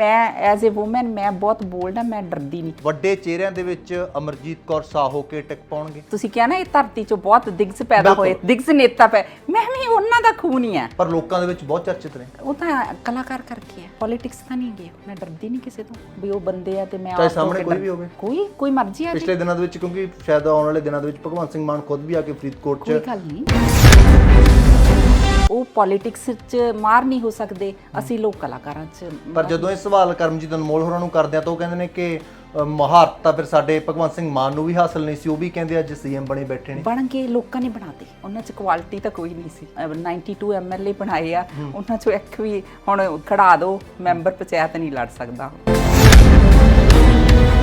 ਮੈਂ as a woman ਮੈਂ ਬਹੁਤ ਬੋਲਡ ਆ ਮੈਂ ਡਰਦੀ ਨਹੀਂ। ਵੱਡੇ ਚਿਹਰਿਆਂ ਦੇ ਵਿੱਚ ਅਮਰਜੀਤ ਕੌਰ ਸਾਹੋ ਕੇ ਟਿਕ ਪਾਉਣਗੇ। ਤੁਸੀਂ ਕਿਹਾ ਨਾ ਇਹ ਧਰਤੀ 'ਚੋਂ ਬਹੁਤ ਦਿਗਜ਼ ਪੈਦਾ ਬਿਲਕੁਲ। ਹੋਏ ਦਿਗਜ਼ ਨੇਤਾ ਪੈ ਮੈਂ ਵੀ ਉਹਨਾਂ ਦਾ ਖੂਨ ਹੀ ਆ ਪਰ ਲੋਕਾਂ ਦੇ ਵਿੱਚ ਬਹੁਤ ਚਰਚਿਤ ਨੇ। ਉਹ ਤਾਂ ਕਲਾਕਾਰ ਕਰਕੇ ਹੈ। ਪੋਲਿਟਿਕਸ ਤਾਂ ਨਹੀਂ ਗਏ ਮੈਂ ਡਰਦੀ ਨਹੀਂ ਕਿਸੇ ਤੋਂ ਵੀ ਉਹ ਬੰਦੇ ਆ ਤੇ ਮੈਂ ਚਾਹੇ ਆਪ ਤੋਂ ਸਾਹਮਣੇ ਕੇ ਕੋਈ ਡਰ- ਵੀ ਹੋਵੇ। ਕੋਈ ਕੋਈ ਮਰਜ਼ੀ ਆ ਪਿਛਲੇ ਦਿਨਾਂ ਦੇ ਵਿੱਚ ਕਿਉਂਕਿ ਸ਼ਾਇਦ ਆਉਣ ਵਾਲੇ ਦਿਨਾਂ ਦੇ ਵਿੱਚ ਭਗਵੰਤ ਸਿੰਘ ਮਾਨ ਖੁਦ ਵੀ ਆ ਕੇ ਫਰੀਦਕੋਟ ਕੋਈ 'ਚ ਗੱਲ ਨਹੀਂ। ਉਹ ਪੋਲਿਟਿਕਸ 'ਚ ਮਾਰ ਨਹੀਂ ਹੋ ਸਕਦੇ ਅਸੀਂ ਲੋਕ ਕਲਾਕਾਰਾਂ 'ਚ ਪਰ ਜਦੋਂ ਇਹ ਸਵਾਲ ਕਰਮਜੀਤ ਅਨਮੋਲ ਹੋਰਾਂ ਨੂੰ ਕਰਦੇ ਆ ਤਾਂ ਉਹ ਕਹਿੰਦੇ ਨੇ ਕਿ ਅ, ਮੁਹਾਰਤ ਤਾਂ ਫਿਰ ਸਾਡੇ ਭਗਵੰਤ ਸਿੰਘ ਮਾਨ ਨੂੰ ਵੀ ਹਾਸਲ ਨਹੀਂ ਸੀ ਉਹ ਵੀ ਕਹਿੰਦੇ ਅੱਜ ਸੀਐਮ ਬਣੇ ਬੈਠੇ ਨੇ। ਬਣ ਕੇ ਲੋਕਾਂ ਨੇ ਬਣਾਤੇ ਉਹਨਾਂ 'ਚ ਕੁਆਲਿਟੀ ਤਾਂ ਕੋਈ ਨਹੀਂ ਸੀ। ਅਹ 92 ਐਮਐਲਏ ਬਣਾਏ ਆ ਉਹਨਾਂ 'ਚੋਂ ਇੱਕ ਵੀ ਹੁਣ ਖੜਾ ਦਿਓ ਮੈਂਬਰ ਪੰਚਾਇਤ ਨਹੀਂ ਲੜ ਸਕਦਾ।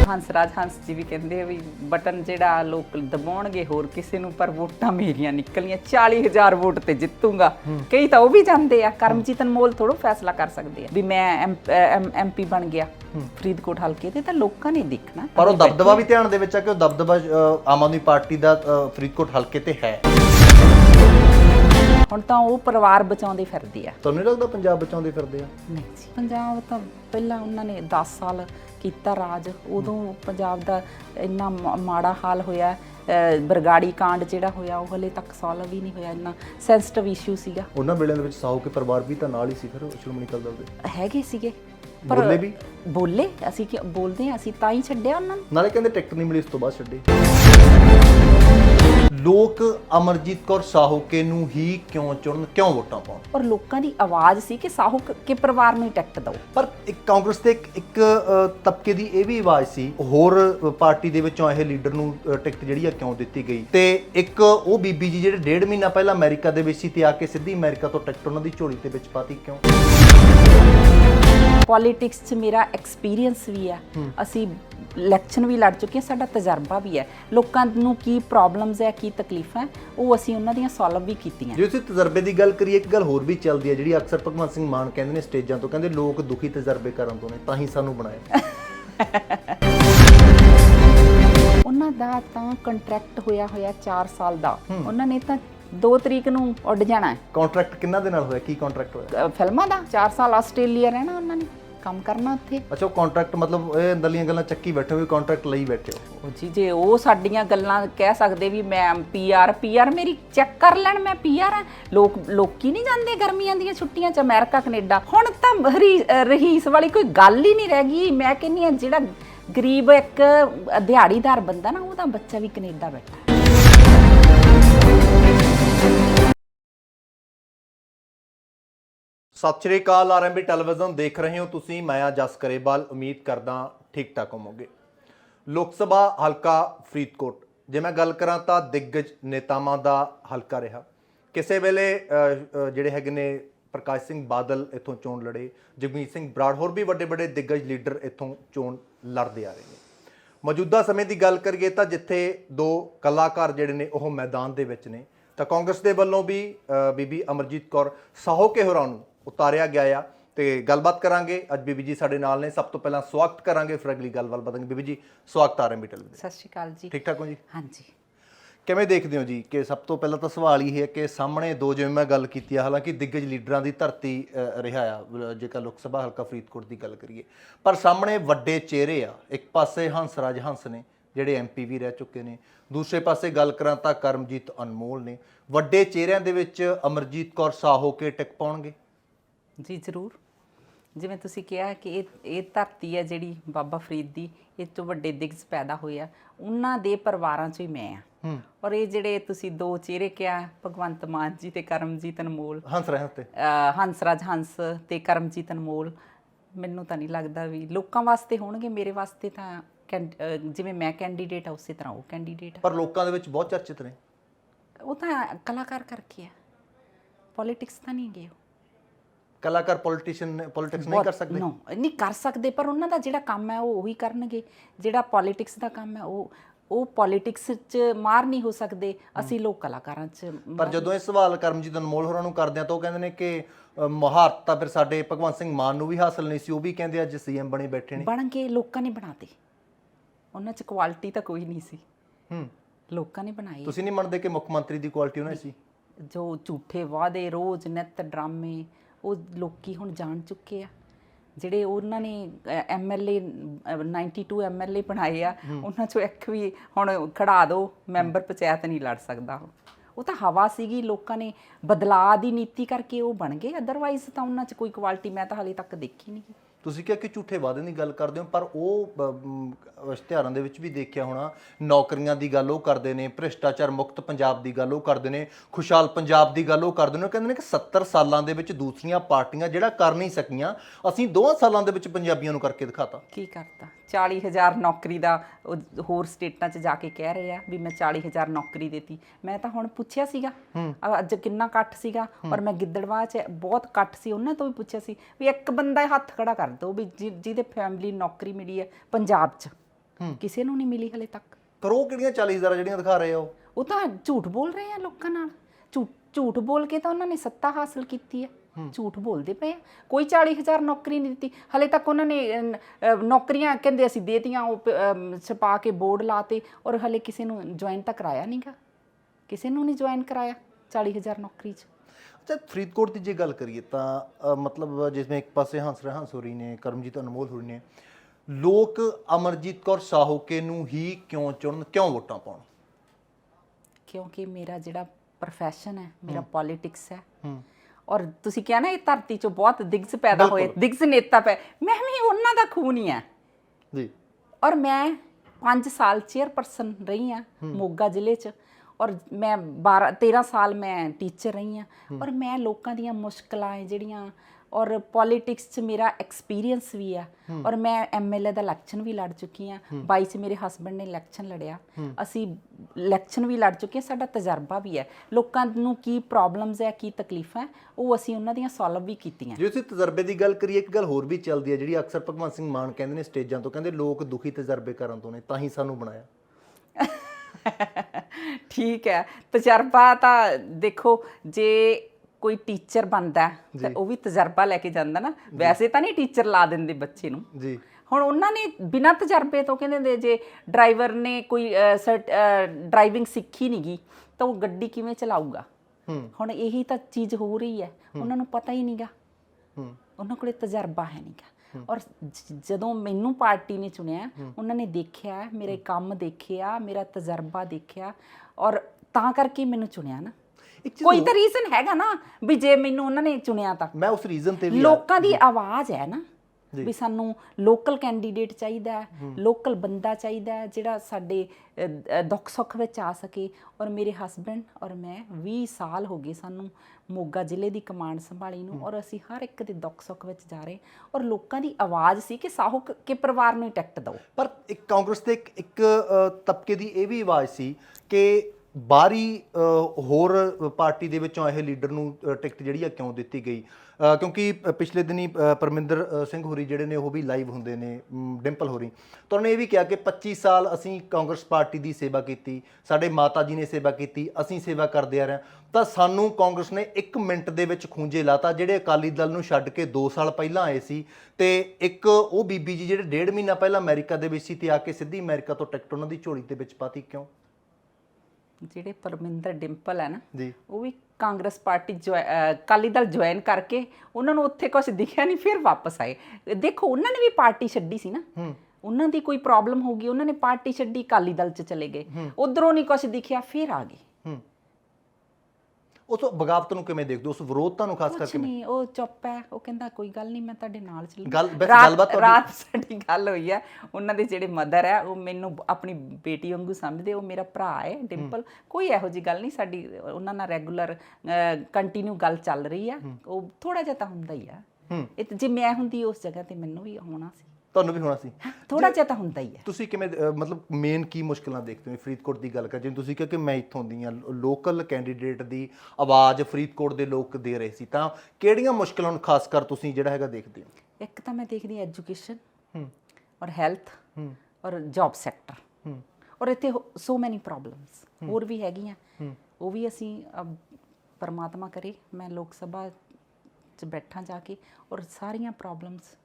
ਹੰਸਰਾਜ ਹੰਸ ਜੀ ਵੀ ਕਹਿੰਦੇ ਆ ਵੀ ਬਟਨ ਜਿਹੜਾ ਲੋਕ ਦਬਾਉਣਗੇ ਹੋਰ ਕਿਸੇ ਨੂੰ ਪਰ ਵੋਟਾਂ ਮੇਰੀਆਂ ਨਿਕਲੀਆਂ 40000 ਵੋਟ ਤੇ ਜਿੱਤੂਗਾ। ਕਈ ਤਾਂ ਉਹ ਵੀ ਜਾਂਦੇ ਆ ਕਰਮਜੀਤ ਅਨਮੋਲ ਥੋੜੋ ਫੈਸਲਾ ਕਰ ਸਕਦੇ ਆ। ਵੀ ਮੈਂ ਐਮਪੀ ਬਣ ਗਿਆ ਫਰੀਦਕੋਟ ਹਲਕੇ ਤੇ ਤਾਂ ਲੋਕਾਂ ਨੇ ਦੇਖਣਾ। ਪਰ ਉਹ ਦਬਦਬਾ ਵੀ ਧਿਆਨ ਦੇ ਵਿੱਚ ਆ ਕਿ ਉਹ ਦਬਦਬਾ ਆਮ ਆਦਮੀ ਪਾਰਟੀ ਦਾ ਫਰੀਦਕੋਟ ਹਲਕੇ ਤੇ ਹੈ। ਹੁਣ ਤਾਂ ਉਹ ਪਰਿਵਾਰ ਬਚਾਉਂਦੇ ਫਿਰਦੇ ਆ। ਤੁਹਾਨੂੰ ਨਹੀਂ ਲੱਗਦਾ ਪੰਜਾਬ ਬਚਾਉਂਦੇ ਫਿਰਦੇ ਆ? ਨਹੀਂ ਜੀ ਪੰਜਾਬ ਤਾਂ ਪਹਿਲਾਂ ਉਹਨਾਂ ਨੇ 10 ਸਾਲ ਕੀਤਾ ਰਾਜ ਉਦੋਂ ਪੰਜਾਬ ਦਾ ਇੰਨਾ ਮਾੜਾ ਹਾਲ ਹੋਇਆ ਬਰਗਾੜੀ ਕਾਂਡ ਜਿਹੜਾ ਹੋਇਆ ਉਹ ਹਲੇ ਤੱਕ ਸੋਲਵ ਹੀ ਨਹੀਂ ਹੋਇਆ ਇੰਨਾ ਸੈਂਸਿਟਿਵ ਇਸ਼ੂ ਸੀਗਾ। ਉਹਨਾਂ ਵੇਲਿਆਂ ਦੇ ਵਿੱਚ ਸਾਹੋ ਕੇ ਪਰਿਵਾਰ ਵੀ ਤਾਂ ਨਾਲ ਹੀ ਸੀ ਫਿਰ ਸ਼੍ਰੋਮਣੀ ਅਕਾਲੀ ਦਲ ਦੇ? ਹੈਗੇ ਸੀਗੇ ਬੋਲੇ ਵੀ? ਬੋਲੇ ਅਸੀਂ ਕਿ ਬੋਲਦੇ ਹਾਂ ਅਸੀਂ ਤਾਂ ਹੀ ਛੱਡਿਆ ਉਹਨਾਂ ਨੂੰ। ਨਾਲੇ ਕਹਿੰਦੇ ਟਿਕਟ ਨਹੀਂ ਮਿਲੀ ਉਸ ਤੋਂ ਬਾਅਦ ਛੱਡੇ। ਲੋਕ ਅਮਰਜੀਤ ਕੌਰ ਸਾਹੋਕੇ ਨੂੰ ਹੀ ਕਿਉਂ ਚੁਣਨ ਕਿਉਂ ਵੋਟਾਂ ਪਾਉਣ? ਔਰ ਲੋਕਾਂ ਦੀ ਆਵਾਜ਼ ਸੀ ਕਿ ਸਾਹੂ ਕ- ਪਰਿਵਾਰ ਨੂੰ ਹੀ ਟਿਕਟ ਦਿਓ। ਪਰ ਇੱਕ ਕਾਂਗਰਸ ਦੇ ਇੱਕ ਤਬਕੇ ਦੀ ਇਹ ਵੀ ਆਵਾਜ਼ ਸੀ ਹੋਰ ਪਾਰਟੀ ਦੇ ਵਿੱਚੋਂ ਇਹ ਲੀਡਰ ਨੂੰ ਟਿਕਟ ਜਿਹੜੀ ਆ ਕਿਉਂ ਦਿੱਤੀ ਗਈ? ਤੇ ਇੱਕ ਉਹ ਬੀਬੀ ਜੀ ਜਿਹੜੇ ਡੇਢ ਮਹੀਨਾ ਪਹਿਲਾਂ ਅਮਰੀਕਾ ਦੇ ਵਿੱਚ ਸੀ ਤੇ ਆ ਕੇ ਸਿੱਧੀ ਅਮਰੀਕਾ ਤੋਂ ਟਿਕਟ ਉਹਨਾਂ ਦੀ ਝੋਲੀ ਦੇ ਵਿੱਚ ਪਾਤੀ ਕਿਉਂ? ਪੋਲਿਟਿਕਸ 'ਚ ਮੇਰਾ ਐਕਸਪੀਰੀਅੰਸ ਵੀ ਹੈ। ਅਸੀਂ ਇਲੈਕਸ਼ਨ ਵੀ ਲੜ ਚੁੱਕੇ ਹਾਂ ਸਾਡਾ ਤਜਰਬਾ ਵੀ ਹੈ। ਲੋਕਾਂ ਨੂੰ ਕੀ ਪ੍ਰੋਬਲਮਸ ਹੈ ਕੀ ਤਕਲੀਫਾਂ ਹੈ ਉਹ ਅਸੀਂ ਉਹਨਾਂ ਦੀਆਂ ਸੋਲਵ ਵੀ ਕੀਤੀਆਂ। ਜੇ ਅਸੀਂ ਤਜਰਬੇ ਦੀ ਗੱਲ ਕਰੀਏ ਇੱਕ ਗੱਲ ਹੋਰ ਵੀ ਚੱਲਦੀ ਹੈ ਜਿਹੜੀ ਅਕਸਰ ਭਗਵੰਤ ਸਿੰਘ ਮਾਨ ਕਹਿੰਦੇ ਨੇ ਸਟੇਜਾਂ ਤੋਂ ਕਹਿੰਦੇ ਲੋਕ ਦੁਖੀ ਤਜਰਬੇ ਕਰਨ ਤੋਂ ਨੇ ਤਾਂ ਹੀ ਸਾਨੂੰ ਬਣਾਇਆ। ਉਹਨਾਂ ਦਾ ਤਾਂ ਕੰਟਰੈਕਟ ਹੋਇਆ ਹੋਇਆ 4 ਸਾਲ ਦਾ। ਉਹਨਾਂ ਨੇ ਤਾਂ 2 ਤਰੀਕ ਨੂੰ ਉੱਡ ਜਾਣਾ ਹੈ। ਕੰਟਰੈਕਟ ਕਿੰਨਾ ਦੇ ਨਾਲ ਹੋਇਆ? ਕੀ ਕੰਟਰੈਕਟ ਹੋਇਆ? ਫਿਲਮਾਂ ਦਾ 4 ਸਾਲ ਆਸਟ੍ਰੇਲੀਆ ਰਹਿਣਾ ਉਹਨਾਂ ਨੇ। ਕੰਮ ਕਰਨਾ ਉੱਥੇ। ਅੱਛਾ ਉਹ ਕੰਟਰੈਕਟ ਮਤਲਬ ਇਹ ਅੰਦਰਲੀਆਂ ਗੱਲਾਂ ਚੱਕੀ ਬੈਠੇ ਹੋ ਕੰਟਰੈਕਟ ਲਈ ਬੈਠੇ ਹੋ? ਉਹ ਜੀ ਜੇ ਉਹ ਸਾਡੀਆਂ ਗੱਲਾਂ ਕਹਿ ਸਕਦੇ ਵੀ ਮੈਂ ਪੀਆਰ ਪੀਆਰ ਮੇਰੀ ਚੈੱਕ ਕਰ ਲੈਣ ਮੈਂ ਪੀਆਰ ਆ। ਲੋਕ ਲੋਕੀ ਨਹੀਂ ਜਾਂਦੇ ਗਰਮੀਆਂ ਦੀਆਂ ਛੁੱਟੀਆਂ 'ਚ ਅਮਰੀਕਾ ਕੈਨੇਡਾ। ਹੁਣ ਤਾਂ ਹਰੀ- ਰਹੀਸ ਵਾਲੀ ਕੋਈ ਗੱਲ ਹੀ ਨਹੀਂ ਰਹਿ ਗਈ। ਮੈਂ ਕਹਿੰਨੀ ਆ ਜਿਹੜਾ ਗਰੀਬ ਇੱਕ ਦਿਹਾੜੀਦਾਰ ਬੰਦਾ ਨਾ ਉਹਦਾ ਬੱਚਾ ਵੀ ਕੈਨੇਡਾ ਬੈਠਾ। ਸਤਿ ਸ਼੍ਰੀ ਅਕਾਲ ਆਰਐਮਬੀ ਟੈਲੀਵਿਜ਼ਨ ਦੇਖ ਰਹੇ ਹੋ ਤੁਸੀਂ, ਮੈਂ ਆ ਜਸ ਕਰੇਵਾਲ, ਉਮੀਦ ਕਰਦਾ ਠੀਕ ਠਾਕ ਹੋਵੋਗੇ। ਲੋਕ ਸਭਾ ਹਲਕਾ ਫਰੀਦਕੋਟ, ਜੇ ਮੈਂ ਗੱਲ ਕਰਾਂ ਤਾਂ ਦਿੱਗਜ ਨੇਤਾਵਾਂ ਦਾ ਹਲਕਾ ਰਿਹਾ। ਕਿਸੇ ਵੇਲੇ ਜਿਹੜੇ ਹੈਗੇ ਨੇ ਪ੍ਰਕਾਸ਼ ਸਿੰਘ ਬਾਦਲ ਇੱਥੋਂ ਚੋਣ ਲੜੇ, ਜਗਮੀਤ ਸਿੰਘ ਬਰਾੜ, ਹੋਰ ਵੀ ਵੱਡੇ ਵੱਡੇ ਦਿੱਗਜ ਲੀਡਰ ਇੱਥੋਂ ਚੋਣ ਲੜਦੇ ਆ ਰਹੇ ਨੇ। ਮੌਜੂਦਾ ਸਮੇਂ ਦੀ ਗੱਲ ਕਰੀਏ ਤਾਂ ਜਿੱਥੇ ਦੋ ਕਲਾਕਾਰ ਜਿਹੜੇ ਨੇ ਉਹ ਮੈਦਾਨ ਦੇ ਵਿੱਚ ਨੇ, ਤਾਂ ਕਾਂਗਰਸ ਦੇ ਵੱਲੋਂ ਵੀ ਬੀਬੀ ਅਮਰਜੀਤ ਕੌਰ ਸਾਹੋਕੇ ਹੋਰਾਂ ਨੂੰ ਉਤਾਰਿਆ ਗਿਆ ਆ ਤੇ ਗੱਲਬਾਤ ਕਰਾਂਗੇ। ਅੱਜ ਬੀਬੀ ਜੀ ਸਾਡੇ ਨਾਲ ਨੇ। ਸਭ ਤੋਂ ਪਹਿਲਾਂ ਸਵਾਗਤ ਕਰਾਂਗੇ ਫਿਰ ਅਗਲੀ ਗੱਲਬਾਤ ਬਤਾਂਗੇ ਬੀਬੀ ਜੀ ਸਵਾਗਤ ਆ ਰਹੇ ਮੀਟਲ ਦੇ ਸਤਿ ਸ਼੍ਰੀ ਅਕਾਲ ਜੀ। ਠੀਕ ਠਾਕ ਹੋ ਜੀ? ਹਾਂਜੀ। ਕਿਵੇਂ ਦੇਖਦੇ ਹੋ ਜੀ ਕਿ ਸਭ ਤੋਂ ਪਹਿਲਾਂ ਤਾਂ ਸਵਾਲ ਇਹ ਹੈ ਕਿ ਸਾਹਮਣੇ ਦੋ ਜਿਵੇਂ ਮੈਂ ਗੱਲ ਕੀਤੀ ਆ ਹਾਲਾਂਕਿ ਦਿੱਗਜ ਲੀਡਰਾਂ ਦੀ ਧਰਤੀ ਰਿਹਾ ਆ ਜੇਕਰ ਲੋਕ ਸਭਾ ਹਲਕਾ ਫਰੀਦਕੋਟ ਦੀ ਗੱਲ ਕਰੀਏ। ਪਰ ਸਾਹਮਣੇ ਵੱਡੇ ਚਿਹਰੇ ਆ। ਇੱਕ ਪਾਸੇ ਹੰਸਰਾਜ ਹੰਸ ਨੇ ਜਿਹੜੇ ਐਮਪੀ ਵੀ ਰਹਿ ਚੁੱਕੇ ਨੇ। ਦੂਸਰੇ ਪਾਸੇ ਗੱਲ ਕਰਾਂ ਤਾਂ ਕਰਮਜੀਤ ਅਨਮੋਲ ਨੇ। ਵੱਡੇ ਚਿਹਰਿਆਂ ਦੇ ਵਿੱਚ ਅਮਰਜੀਤ ਕੌਰ ਸਾਹੋ ਕੇ ਟਿਕ ਪਾਉਣਗੇ। ਜੀ ਜ਼ਰੂਰ। ਜਿਵੇਂ ਤੁਸੀਂ ਕਿਹਾ ਕਿ ਇਹ ਇਹ ਧਰਤੀ ਹੈ ਜਿਹੜੀ ਬਾਬਾ ਫਰੀਦ ਦੀ ਇਹ ਤੋਂ ਵੱਡੇ ਦਿਗਜ਼ ਪੈਦਾ ਹੋਏ ਆ। ਉਹਨਾਂ ਦੇ ਪਰਿਵਾਰਾਂ ਚੋਂ ਹੀ ਮੈਂ ਆ। ਔਰ ਇਹ ਜਿਹੜੇ ਤੁਸੀਂ ਦੋ ਚਿਹਰੇ ਕਿਹਾ ਭਗਵੰਤ ਮਾਨ ਜੀ ਤੇ ਕਰਮਜੀਤ ਅਨਮੋਲ। ਹੰਸ ਰਹੇ ਤੇ। ਹੰਸਰਾਜ ਹੰਸ ਤੇ ਕਰਮਜੀਤ ਅਨਮੋਲ। ਮੈਨੂੰ ਤਾਂ ਨਹੀਂ ਲੱਗਦਾ ਵੀ ਲੋਕਾਂ ਵਾਸਤੇ ਹੋਣਗੇ ਮੇਰੇ ਵਾਸਤੇ ਤਾਂ ਜਿਵੇਂ ਮੈਂ ਕੈਂਡੀਡੇਟ ਆ ਉਸੇ ਤਰ੍ਹਾਂ ਉਹ ਕੈਂਡੀਡੇਟ ਆ। ਪਰ ਲੋਕਾਂ ਦੇ ਵਿੱਚ ਬਹੁਤ ਚਰਚਿਤ ਨੇ। ਉਹ ਤਾਂ ਕਲਾਕਾਰ ਕਰਕੇ ਆ। ਪੋਲਿਟਿਕਸ ਤਾਂ ਨਹੀਂ ਗਏ ਉਹ। ਕਲਾਕਾਰ ਪੋਲੀਟੀਸ਼ੀਅਨ ਪੋਲਿਟਿਕਸ ਨਹੀਂ ਕਰ ਸਕਦੇ? ਨੋ ਨਹੀਂ ਕਰ ਸਕਦੇ ਪਰ ਉਹਨਾਂ ਦਾ ਜਿਹੜਾ ਕੰਮ ਹੈ ਉਹ ਉਹੀ ਕਰਨਗੇ। ਜਿਹੜਾ ਪੋਲਿਟਿਕਸ ਦਾ ਕੰਮ ਹੈ ਉਹ ਉਹ ਪੋਲਿਟਿਕਸ 'ਚ ਮਾਰ ਨਹੀਂ ਹੋ ਸਕਦੇ। ਅਸੀਂ ਲੋਕ ਕਲਾਕਾਰਾਂ 'ਚ ਪਰ ਜਦੋਂ ਇਹ ਸਵਾਲ ਕਰਮਜੀਤ ਅਨਮੋਲ ਹੋਰਾਂ ਨੂੰ ਕਰਦੇ ਆ ਤਾਂ ਉਹ ਕਹਿੰਦੇ ਨੇ ਕਿ ਮੁਹਾਰਤ ਤਾਂ ਫਿਰ ਸਾਡੇ ਭਗਵੰਤ ਸਿੰਘ ਮਾਨ ਨੂੰ ਵੀ ਹਾਸਲ ਨਹੀਂ ਸੀ ਉਹ ਵੀ ਕਹਿੰਦੇ ਅੱਜ ਸੀਐਮ ਬਣੇ ਬੈਠੇ ਨੇ। ਬਣ ਕੇ ਲੋਕਾਂ ਨੇ ਬਣਾਤੇ ਉਹਨਾਂ 'ਚ ਕੁਆਲਿਟੀ ਤਾਂ ਕੋਈ ਨਹੀਂ ਸੀ। ਹੂੰ। ਲੋਕਾਂ ਨੇ ਬਣਾਈ ਤੁਸੀਂ ਨਹੀਂ ਮੰਨਦੇ ਕਿ ਮੁੱਖ ਮੰਤਰੀ ਦੀ ਕੁਆਲਿਟੀ ਉਹਨਾਂ 'ਚ ਸੀ? ਜੋ ਝੂਠੇ ਵਾਅਦੇ ਰੋਜ਼ ਨਿਤ ਡਰਾਮੇ ਉਹ ਲੋਕੀ ਹੁਣ ਜਾਣ ਚੁੱਕੇ ਆ। ਜਿਹੜੇ ਉਹਨਾਂ ਨੇ ਐਮਐਲਏ 92 ਐਮਐਲਏ ਬਣਾਏ ਆ ਉਹਨਾਂ ਚੋਂ ਇੱਕ ਵੀ ਹੁਣ ਖੜਾ ਦਿਓ ਮੈਂਬਰ ਪੰਚਾਇਤ ਨਹੀਂ ਲੜ ਸਕਦਾ। ਉਹ। ਤਾਂ ਹਵਾ ਸੀਗੀ ਲੋਕਾਂ ਨੇ ਬਦਲਾਅ ਦੀ ਨੀਤੀ ਕਰਕੇ ਉਹ ਬਣ ਗਏ। ਅਦਰਵਾਈਜ਼ ਤਾਂ ਉਹਨਾਂ 'ਚ ਕੋਈ ਕੁਆਲਿਟੀ ਮੈਂ ਤਾਂ ਹਾਲੇ ਤੱਕ ਦੇਖੀ ਨਹੀਂ। ਤੁਸੀਂ ਕਿਹਾ ਕਿ ਝੂਠੇ ਵਾਅਦੇ ਦੀ ਗੱਲ ਕਰਦੇ ਹੋ ਪਰ ਉਹ ਇਸ਼ਤਿਹਾਰਾਂ ਦੇ ਵਿੱਚ ਵੀ ਦੇਖਿਆ ਹੋਣਾ ਨੌਕਰੀਆਂ ਦੀ ਗੱਲ ਉਹ ਕਰਦੇ ਨੇ ਭ੍ਰਿਸ਼ਟਾਚਾਰ ਮੁਕਤ ਪੰਜਾਬ ਦੀ ਗੱਲ ਉਹ ਕਰਦੇ ਨੇ ਖੁਸ਼ਹਾਲ ਪੰਜਾਬ ਦੀ ਗੱਲ ਉਹ ਕਰਦੇ ਨੇ ਕਹਿੰਦੇ ਨੇ ਕਿ 70 ਸਾਲਾਂ ਦੇ ਵਿੱਚ ਦੂਸਰੀਆਂ ਪਾਰਟੀਆਂ ਜਿਹੜਾ ਕਰ ਨਹੀਂ ਸਕੀਆਂ ਅਸੀਂ ਦੋਹਾਂ ਸਾਲਾਂ ਦੇ ਵਿੱਚ ਪੰਜਾਬੀਆਂ ਨੂੰ ਕਰਕੇ ਦਿਖਾਤਾ। ਕੀ ਕਰਤਾ? 40000 ਨੌਕਰੀ ਦਾ ਹੋਰ ਸਟੇਟਾਂ 'ਚ ਜਾ ਕੇ ਕਹਿ ਰਹੇ ਆ ਵੀ ਮੈਂ 40000 ਨੌਕਰੀ ਦਿੱਤੀ। ਮੈਂ ਤਾਂ ਹੁਣ ਪੁੱਛਿਆ ਸੀਗਾ ਅੱਜ ਕਿੰਨਾ ਇਕੱਠ ਸੀਗਾ? ਔਰ ਮੈਂ ਗਿੱਦੜਵਾ 'ਚ ਬਹੁਤ ਇਕੱਠ ਸੀ ਉਹਨਾਂ ਤੋਂ ਵੀ ਪੁੱਛਿਆ ਸੀ ਵੀ ਇੱਕ ਬੰਦਾ ਹੱਥ ਖੜਾ ਕਰ ਦੋ ਵੀ ਜਿ- ਜਿਹਦੇ ਫੈਮਿਲੀ ਨੌਕਰੀ ਮਿਲੀ ਹੈ ਪੰਜਾਬ 'ਚ। ਕਿਸੇ ਨੂੰ ਨਹੀਂ ਮਿਲੀ ਹਲੇ ਤੱਕ। ਪਰ ਉਹ ਕਿਹੜੀਆਂ 40000 ਜਿਹੜੀਆਂ ਦਿਖਾ ਰਹੇ ਆ ਉਹ? ਉਹ ਤਾਂ ਝੂਠ ਬੋਲ ਰਹੇ ਆ ਲੋਕਾਂ ਨਾਲ। ਝੂਠ ਝੂਠ ਬੋਲ ਕੇ ਤਾਂ ਉਹਨਾਂ ਨੇ ਸੱਤਾ ਹਾਸਲ ਕੀਤੀ ਹੈ। ਝੂਠ ਬੋਲਦੇ ਪਏ ਆ। ਕੋਈ 40000 ਨੌਕਰੀ ਨਹੀਂ ਦਿੱਤੀ। ਹਲੇ ਤੱਕ ਉਹਨਾਂ ਨੇ ਅਹ, ਅਹ, ਨੌਕਰੀਆਂ ਕਹਿੰਦੇ ਅਸੀਂ ਦੇਤੀਆਂ ਉਹ ਪ- ਅਮ, ਛਪਾ ਕੇ ਬੋਰਡ ਲਾਤੇ ਔਰ ਹਲੇ ਕਿਸੇ ਨੂੰ ਜੁਆਇਨ ਤਾਂ ਕਰਾਇਆ ਨਹੀਂਗਾ ਕਿਸੇ ਨੂੰ ਨਹੀਂ ਜੁਆਇਨ ਕਰਾਇਆ 40000 ਨੌਕਰੀ 'ਚ। ਅੱਛਾ ਫਰੀਦਕੋਟ ਦੀ ਜੇ ਗੱਲ ਕਰੀਏ ਤਾਂ ਅ, ਮਤਲਬ ਜਿਵੇਂ ਇੱਕ ਪਾਸੇ ਹੰਸ ਰਿਹਾ ਹੰਸੋਰੀ ਨੇ ਕਰਮਜੀਤ ਅਨਮੋਲ ਹੋਰੀ ਨੇ ਲੋਕ ਅਮਰਜੀਤ ਕੌਰ ਸਾਹੋਕੇ ਨੂੰ ਹੀ ਕਿਉਂ ਚੁਣਨ ਕਿਉਂ ਵੋਟਾਂ ਪਾਉਣ? ਕਿਉਂਕਿ ਮੇਰਾ ਜਿਹੜਾ ਪ੍ਰੋਫੈਸ਼ਨ ਹੈ ਮੇਰਾ ਪੋਲਿਟਿਕਸ ਹੈ। ਹੂੰ। ਔਰ ਤੁਸੀਂ ਕਿਹਾ ਨਾ ਇਹ ਧਰਤੀ 'ਚੋਂ ਬਹੁਤ ਦਿਗਜ ਪੈਦਾ ਹੋਏ ਦਿਗਜ ਨੇਤਾ ਪੈ ਮੈਂ ਵੀ ਉਹਨਾਂ ਦਾ ਖੂਨ ਹੀ ਆ ਜੀ। ਔਰ ਮੈਂ 5 ਸਾਲ ਚੇਅਰਪਰਸਨ ਰਹੀ ਆ ਮੋਗਾ ਜ਼ਿਲ੍ਹੇ 'ਚ। ਔਰ ਮੈਂ 12 13 ਸਾਲ ਮੈਂ ਟੀਚਰ ਰਹੀ ਆ ਔਰ ਮੈਂ ਲੋਕਾਂ ਦੀਆਂ ਮੁਸ਼ਕਲਾਂ ਹੈ ਜਿਹੜੀਆਂ ਔਰ ਪੋਲਿਟਿਕਸ 'ਚ ਮੇਰਾ ਐਕਸਪੀਰੀਅੰਸ ਵੀ ਆ ਔਰ ਮੈਂ ਐਮਐਲਏ ਦਾ ਇਲੈਕਸ਼ਨ ਵੀ ਲੜ ਚੁੱਕੀ ਆ 22 'ਚ ਮੇਰੇ ਹਸਬੰਡ ਨੇ ਇਲੈਕਸ਼ਨ ਲੜਿਆ। ਅਸੀਂ ਇਲੈਕਸ਼ਨ ਵੀ ਲੜ ਚੁੱਕੇ ਹਾਂ ਸਾਡਾ ਤਜਰਬਾ ਵੀ ਹੈ। ਲੋਕਾਂ ਨੂੰ ਕੀ ਪ੍ਰੋਬਲਮਸ ਹੈ ਕੀ ਤਕਲੀਫਾਂ ਹੈ ਉਹ ਅਸੀਂ ਉਹਨਾਂ ਦੀਆਂ ਸੋਲਵ ਵੀ ਕੀਤੀਆਂ। ਜੇ ਅਸੀਂ ਤਜਰਬੇ ਦੀ ਗੱਲ ਕਰੀਏ ਇੱਕ ਗੱਲ ਹੋਰ ਵੀ ਚੱਲਦੀ ਹੈ ਜਿਹੜੀ ਅਕਸਰ ਭਗਵੰਤ ਸਿੰਘ ਮਾਨ ਕਹਿੰਦੇ ਨੇ ਸਟੇਜਾਂ ਤੋਂ ਕਹਿੰਦੇ ਲੋਕ ਦੁਖੀ ਤਜਰਬੇ ਕਰਨ ਤੋਂ ਨੇ ਤਾਂ ਹੀ ਸਾਨੂੰ ਬਣਾਇਆ। ਠੀਕ ਹੈ। ਤਜਰਬਾ ਤਾਂ ਦੇਖੋ ਜੇ ਕੋਈ ਟੀਚਰ ਬਣਦਾ ਤਾਂ ਉਹ ਵੀ ਤਜਰਬਾ ਲੈ ਕੇ ਜਾਂਦਾ ਨਾ। ਵੈਸੇ ਤਾਂ ਨਹੀਂ ਟੀਚਰ ਲਾ ਦਿੰਦੇ ਬੱਚੇ ਨੂੰ। ਜੀ। ਹੁਣ ਉਹਨਾਂ ਨੇ ਬਿਨਾਂ ਤਜਰਬੇ ਤੋਂ ਕਹਿੰਦੇ ਨੇ ਜੇ ਡਰਾਈਵਰ ਨੇ ਕੋਈ ਡਰਾਈਵਿੰਗ ਸਿੱਖੀ ਨਹੀਂ ਗਈ ਤਾਂ ਉਹ ਗੱਡੀ ਕਿਵੇਂ ਚਲਾਊਗਾ? ਹੁਣ ਇਹੀ ਤਾਂ ਚੀਜ਼ ਹੋ ਰਹੀ ਹੈ। ਉਹਨਾਂ ਨੂੰ ਪਤਾ ਹੀ ਨਹੀਂਗਾ ਉਹਨਾਂ ਕੋਲੇ ਤਜਰਬਾ ਹੈ ਨਹੀਂਗਾ ਔਰ ਜਦੋਂ ਮੈਨੂੰ ਪਾਰਟੀ ਨੇ ਚੁਣਿਆ ਉਹਨਾਂ ਨੇ ਦੇਖਿਆ ਮੇਰੇ ਕੰਮ ਦੇਖਿਆ ਮੇਰਾ ਤਜਰਬਾ ਦੇਖਿਆ ਔਰ ਤਾਂ ਕਰਕੇ ਮੈਨੂੰ ਚੁਣਿਆ ਨਾ। ਕੋਈ ਤਾਂ ਰੀਜ਼ਨ ਹੈਗਾ ਨਾ ਵੀ ਜੇ ਮੈਨੂੰ ਉਹਨਾਂ ਨੇ ਚੁਣਿਆ ਤਾਂ। ਮੈਂ ਉਸ ਰੀਜ਼ਨ ਤੇ ਵੀ ਲੋਕਾਂ ਦੀ ਆਵਾਜ਼ ਹੈ ਨਾ। ਵੀ ਸਾਨੂੰ ਲੋਕਲ ਕੈਂਡੀਡੇਟ ਚਾਹੀਦਾ ਲੋਕਲ ਬੰਦਾ ਚਾਹੀਦਾ ਜਿਹੜਾ ਸਾਡੇ ਦੁੱਖ ਸੁੱਖ ਵਿੱਚ ਆ ਸਕੇ। ਔਰ ਮੇਰੇ ਹਸਬੰਡ ਔਰ ਮੈਂ 20 ਸਾਲ ਹੋ ਗਏ ਸਾਨੂੰ ਮੋਗਾ ਜ਼ਿਲ੍ਹੇ ਦੀ ਕਮਾਂਡ ਸੰਭਾਲੀ ਨੂੰ ਔਰ ਅਸੀਂ ਹਰ ਇੱਕ ਦੇ ਦੁੱਖ ਸੁੱਖ ਵਿੱਚ ਜਾ ਰਹੇ ਔਰ ਲੋਕਾਂ ਦੀ ਆਵਾਜ਼ ਸੀ ਕਿ ਸਾਹੋ ਕ- ਪਰਿਵਾਰ ਨੂੰ ਟਿਕਟ ਦਿਓ। ਪਰ ਇੱਕ ਕਾਂਗਰਸ ਦੇ ਇੱਕ ਤਬਕੇ ਦੀ ਇਹ ਵੀ ਆਵਾਜ਼ ਸੀ ਕਿ ਬਾਹਰੀ ਹੋਰ ਪਾਰਟੀ ਦੇ ਵਿੱਚੋਂ ਇਹ ਲੀਡਰ ਨੂੰ ਟਿਕਟ ਜਿਹੜੀ ਆ ਕਿਉਂ ਦਿੱਤੀ ਗਈ? ਕਿਉਂਕਿ ਪਿਛਲੇ ਦਿਨੀ ਪਰਮਿੰਦਰ ਸਿੰਘ ਹੋਰੀ ਜਿਹੜੇ ਨੇ ਉਹ ਵੀ ਲਾਈਵ ਹੁੰਦੇ ਨੇ ਡਿੰਪਲ ਹੋਰੀ। ਤਾਂ ਉਹਨੇ ਇਹ ਵੀ ਕਿਹਾ ਕਿ 25 ਸਾਲ ਅਸੀਂ ਕਾਂਗਰਸ ਪਾਰਟੀ ਦੀ ਸੇਵਾ ਕੀਤੀ, ਸਾਡੇ ਮਾਤਾ ਜੀ ਨੇ ਸੇਵਾ ਕੀਤੀ, ਅਸੀਂ ਸੇਵਾ ਕਰਦੇ ਆ ਰਹੇ ਹਾਂ। ਤਾਂ ਸਾਨੂੰ ਕਾਂਗਰਸ ਨੇ 1 ਮਿੰਟ ਦੇ ਵਿੱਚ ਖੂੰਜੇ ਲਾਤਾ, ਜਿਹੜੇ ਅਕਾਲੀ ਦਲ ਨੂੰ ਛੱਡ ਕੇ 2 ਸਾਲ ਪਹਿਲਾਂ ਆਏ ਸੀ। ਤੇ ਇੱਕ ਉਹ ਬੀਬੀ ਜੀ ਜਿਹੜੇ ਡੇਢ ਮਹੀਨਾ ਪਹਿਲਾਂ ਅਮਰੀਕਾ ਦੇ ਵਿੱਚ ਸੀ, ਤੇ ਆ ਕੇ ਸਿੱਧੀ ਅਮਰੀਕਾ ਤੋਂ ਟਿਕਟ ਉਹਨਾਂ ਦੀ ਝੋਲੀ ਦੇ ਵਿੱਚ ਪਾਤੀ, ਕਿਉਂ? ਜਿਹੜੇ ਪਰਮਿੰਦਰ ਡਿੰਪਲ ਹੈ ਨਾ ਜੀ। ਉਹ ਵੀ ਕਾਂਗਰਸ ਪਾਰਟੀ ਅਕਾਲੀ ਦਲ ਜੁਆਇਨ ਕਰਕੇ ਉਹਨਾਂ ਨੂੰ ਉੱਥੇ ਕੁਝ ਦਿਖਿਆ ਨਹੀਂ ਫਿਰ ਵਾਪਸ ਆਏ। ਦੇਖੋ ਉਹਨਾਂ ਨੇ ਵੀ ਪਾਰਟੀ ਛੱਡੀ ਸੀ ਨਾ। ਉਹਨਾਂ ਦੀ ਕੋਈ ਪ੍ਰੋਬਲਮ ਹੋ ਗਈ ਉਹਨਾਂ ਨੇ ਪਾਰਟੀ ਛੱਡੀ ਅਕਾਲੀ ਦਲ 'ਚ ਚਲੇ ਗਏ। ਉਧਰੋਂ ਨਹੀਂ ਕੁਝ ਦਿਖਿਆ ਫਿਰ ਆ ਗਏ। ਉਸ ਬਗਾਵਤ ਨੂੰ ਕਿਵੇਂ ਦੇਖਦੇ ਹੋ? ਉਸ ਵਿਰੋਧਤਾ ਨੂੰ ਖਾਸ ਕਰਕੇ ਨਹੀਂ ਉਹ ਚੁੱਪ ਹੈ। ਉਹ ਕਹਿੰਦਾ ਕੋਈ ਗੱਲ ਨਹੀਂ ਮੈਂ ਤੁਹਾਡੇ ਨਾਲ ਚੱਲੂ ਗੱਲ- ਵੈਸੇ ਰਾਤ- ਗੱਲਬਾਤ ਤੁਹਾਡੀ- ਰਾਤ ਸਾਡੀ ਗੱਲ ਹੋਈ ਹੈ। ਉਹਨਾਂ ਦੇ ਜਿਹੜੇ ਮਦਰ ਹੈ ਉਹ ਮੈਨੂੰ ਆਪਣੀ ਬੇਟੀ ਵਾਂਗੂ ਸਮਝਦੇ ਉਹ ਮੇਰਾ ਭਰਾ ਹੈ ਡਿੰਪਲ। ਕੋਈ ਇਹੋ ਜੀ ਗੱਲ ਨਹੀਂ ਸਾਡੀ ਉਹਨਾਂ ਨਾਲ ਰੈਗੂਲਰ ਕੰਟੀਨਿਊ ਗੱਲ ਚੱਲ ਰਹੀ ਹੈ। ਉਹ ਥੋੜਾ ਜਿਹਾ ਤਾਂ ਹੁੰਦਾ ਹੀ ਆ। ਹੂੰ। ਇਹ ਤਾਂ ਜੇ ਮੈਂ ਹੁੰਦੀ ਉਸ ਜਗ੍ਹਾ ਤੇ ਮੈਨੂੰ ਵੀ ਹੋਣਾ ਸੀ। ਤੁਹਾਨੂੰ ਵੀ ਹੋਣਾ ਸੀ। ਥੋੜਾ ਜਿਹਾ ਤਾਂ ਹੁੰਦਾ ਹੀ ਹੈ। ਤੁਸੀਂ ਕਿਵੇਂ ਮਤਲਬ ਮੇਨ ਕੀ ਮੁਸ਼ਕਲਾਂ ਦੇਖਦੇ ਹੋ ਫਰੀਦਕੋਟ ਦੀ ਗੱਲ ਕਰ ਜਿਵੇਂ ਤੁਸੀਂ ਕਿਹਾ ਕਿ ਮੈਂ ਇੱਥੋਂ ਦੀ ਹਾਂ ਲੋਕਲ ਕੈਂਡੀਡੇਟ ਦੀ ਆਵਾਜ਼ ਫਰੀਦਕੋਟ ਦੇ ਲੋਕ ਦੇ ਰਹੇ ਸੀ ਤਾਂ ਕਿਹੜੀਆਂ ਮੁਸ਼ਕਲਾਂ ਨੂੰ ਖਾਸ ਕਰ ਤੁਸੀਂ ਜਿਹੜਾ ਹੈਗਾ ਦੇਖਦੇ ਹੋ? ਇੱਕ ਤਾਂ ਮੈਂ ਦੇਖਦੀ ਐਜੂਕੇਸ਼ਨ ਹੂੰ। ਔਰ ਹੈਲਥ ਹੂੰ। ਔਰ ਜੌਬ ਸੈਕਟਰ ਹੂੰ। ਔਰ ਇੱਥੇ ਸੋ ਮੈਨੀ ਪ੍ਰੋਬਲਮਸ ਹੋਰ ਵੀ ਹੈਗੀਆਂ। ਉਹ ਵੀ ਅਸੀਂ ਪਰਮਾਤਮਾ ਕਰੇ ਮੈਂ ਲੋਕ ਸਭਾ ਚ ਬੈਠਾਂ ਜਾ ਕੇ ਔਰ ਸਾਰੀਆਂ ਪ੍ਰੋਬਲਮਸ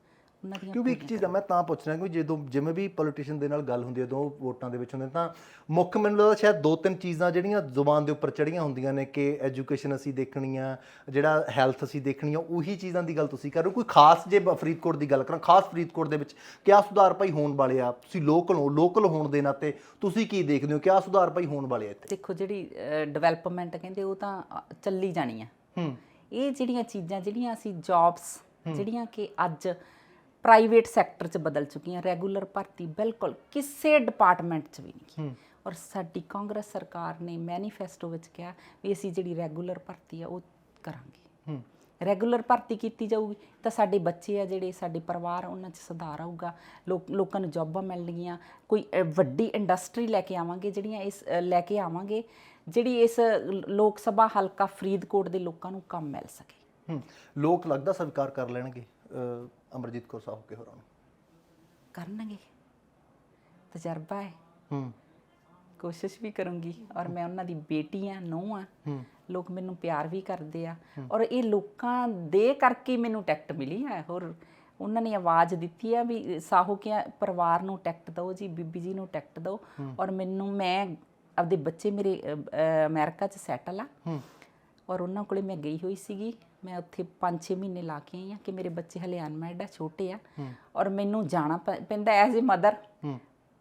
ਉਹਨਾਂ ਦੀਆਂ ਕਿਉਂਕਿ ਇੱਕ ਚੀਜ਼ ਆ ਮੈਂ ਤਾਂ ਪੁੱਛ ਰਿਹਾ ਕਿ ਜਦੋਂ ਜਿਵੇਂ ਵੀ ਪੋਲੀਟੀਸ਼ੀਅਨ ਦੇ ਨਾਲ ਗੱਲ ਹੁੰਦੀ ਹੈ ਜਦੋਂ ਵੋਟਾਂ ਦੇ ਵਿੱਚ ਹੁੰਦੇ ਤਾਂ ਮੁੱਖ ਮੈਨੂੰ ਲੱਗਦਾ ਸ਼ਾਇਦ ਦੋ ਤਿੰਨ ਚੀਜ਼ਾਂ ਜਿਹੜੀਆਂ ਜ਼ੁਬਾਨ ਦੇ ਉੱਪਰ ਚੜੀਆਂ ਹੁੰਦੀਆਂ ਨੇ ਕਿ ਐਜੂਕੇਸ਼ਨ ਅਸੀਂ ਦੇਖਣੀ ਆ ਜਿਹੜਾ ਹੈਲਥ ਅਸੀਂ ਦੇਖਣੀ ਆ ਉਹੀ ਚੀਜ਼ਾਂ ਦੀ ਗੱਲ ਤੁਸੀਂ ਕਰ ਰਹੇ ਹੋ। ਕੋਈ ਖਾਸ ਜੇ ਫਰੀਦਕੋਟ ਦੀ ਗੱਲ ਕਰਾਂ ਖਾਸ ਫਰੀਦਕੋਟ ਦੇ ਵਿੱਚ ਕਿਆ ਸੁਧਾਰ ਭਾਈ ਹੋਣ ਵਾਲੇ ਆ? ਤੁਸੀਂ ਲੋਕਲ ਹੋ ਲੋਕਲ ਹੋਣ ਦੇ ਨਾਤੇ ਤੁਸੀਂ ਕੀ ਦੇਖਦੇ ਹੋ? ਕਿਆ ਸੁਧਾਰ ਭਾਈ ਹੋਣ ਵਾਲੇ ਆ ਇੱਥੇ? ਦੇਖੋ ਜਿਹੜੀ ਡਿਵੈਲਪਮੈਂਟ ਕਹਿੰਦੇ ਉਹ ਤਾਂ ਚੱਲੀ ਜਾਣੀ ਆ। ਹੂੰ। ਇਹ ਜਿਹੜੀਆਂ ਚੀਜ਼ਾਂ ਜਿਹੜੀਆਂ ਅਸੀਂ ਜੌਬਸ ਜਿਹੜੀਆਂ ਕਿ ਅੱਜ ਪ੍ਰਾਈਵੇਟ ਸੈਕਟਰ 'ਚ ਬਦਲ ਚੁੱਕੀਆਂ ਰੈਗੂਲਰ ਭਰਤੀ ਬਿਲਕੁਲ ਕਿਸੇ ਡਿਪਾਰਟਮੈਂਟ 'ਚ ਵੀ ਨਹੀਂ ਔਰ ਸਾਡੀ ਕਾਂਗਰਸ ਸਰਕਾਰ ਨੇ ਮੈਨੀਫੈਸਟੋ ਵਿੱਚ ਕਿਹਾ ਵੀ ਅਸੀਂ ਜਿਹੜੀ ਰੈਗੂਲਰ ਭਰਤੀ ਆ ਉਹ ਕਰਾਂਗੇ। ਰੈਗੂਲਰ ਭਰਤੀ ਕੀਤੀ ਜਾਊਗੀ ਤਾਂ ਸਾਡੇ ਬੱਚੇ ਆ ਜਿਹੜੇ ਸਾਡੇ ਪਰਿਵਾਰ ਉਹਨਾਂ 'ਚ ਸੁਧਾਰ ਆਊਗਾ। ਲੋਕ ਲੋਕਾਂ ਨੂੰ ਜੌਬਾਂ ਮਿਲਣਗੀਆਂ। ਕੋਈ ਵੱਡੀ ਇੰਡਸਟਰੀ ਲੈ ਕੇ ਆਵਾਂਗੇ ਜਿਹੜੀਆਂ ਇਸ ਲੈ ਕੇ ਆਵਾਂਗੇ ਜਿਹੜੀ ਇਸ ਲੋਕ ਸਭਾ ਹਲਕਾ ਫਰੀਦਕੋਟ ਦੇ ਲੋਕਾਂ ਨੂੰ ਕੰਮ ਮਿਲ ਸਕੇ। ਹੂੰ। ਲੋਕ ਲੱਗਦਾ ਸਵੀਕਾਰ ਕਰ ਲੈਣਗੇ। ਅਮਰਜੀਤ ਕੌਰ ਸਾਹਿਬ ਕੇ ਹੋਰਾਂ ਨੂੰ। ਕਰਨਗੇ। ਤਜਰਬਾ ਹੈ। ਹੂੰ। ਕੋਸ਼ਿਸ਼ ਵੀ ਕਰੂੰਗੀ ਔਰ ਮੈਂ ਉਹਨਾਂ ਦੀ ਬੇਟੀ ਆ ਨੂੰਹ ਆ ਲੋਕ ਮੈਨੂੰ ਪਿਆਰ ਵੀ ਕਰਦੇ ਆ ਔਰ ਇਹ ਲੋਕਾਂ ਦੇ ਕਰਕੇ ਮੈਨੂੰ ਟਿਕਟ ਮਿਲੀ ਹੈ ਹੋਰ ਉਹਨਾਂ ਨੇ ਆਵਾਜ਼ ਦਿੱਤੀ ਆ ਵੀ ਸਾਹੋ ਕੇ ਪਰਿਵਾਰ ਨੂੰ ਟਿਕਟ ਦਿਓ ਜੀ ਬੀਬੀ ਜੀ ਨੂੰ ਟਿਕਟ ਦਿਓ ਔਰ ਮੈਨੂੰ ਮੈਂ ਆਪਦੇ ਬੱਚੇ ਮੇਰੇ ਅਮਰੀਕਾ 'ਚ ਸੈਟਲ ਆ। ਔਰ ਉਹਨਾਂ ਕੋਲੇ ਮੈਂ ਗਈ ਹੋਈ ਸੀਗੀ। ਮੈਂ ਉੱਥੇ 5-6 ਮਹੀਨੇ ਲਾ ਕੇ ਆਈ ਆ ਕਿ ਮੇਰੇ ਬੱਚੇ ਹਲੇ ਅਨਮੈਰਿਡ ਆ ਛੋਟੇ ਆ ਔਰ ਮੈਨੂੰ ਜਾਣਾ ਪੈਂਦਾ ਐਜ਼ ਅ ਮਦਰ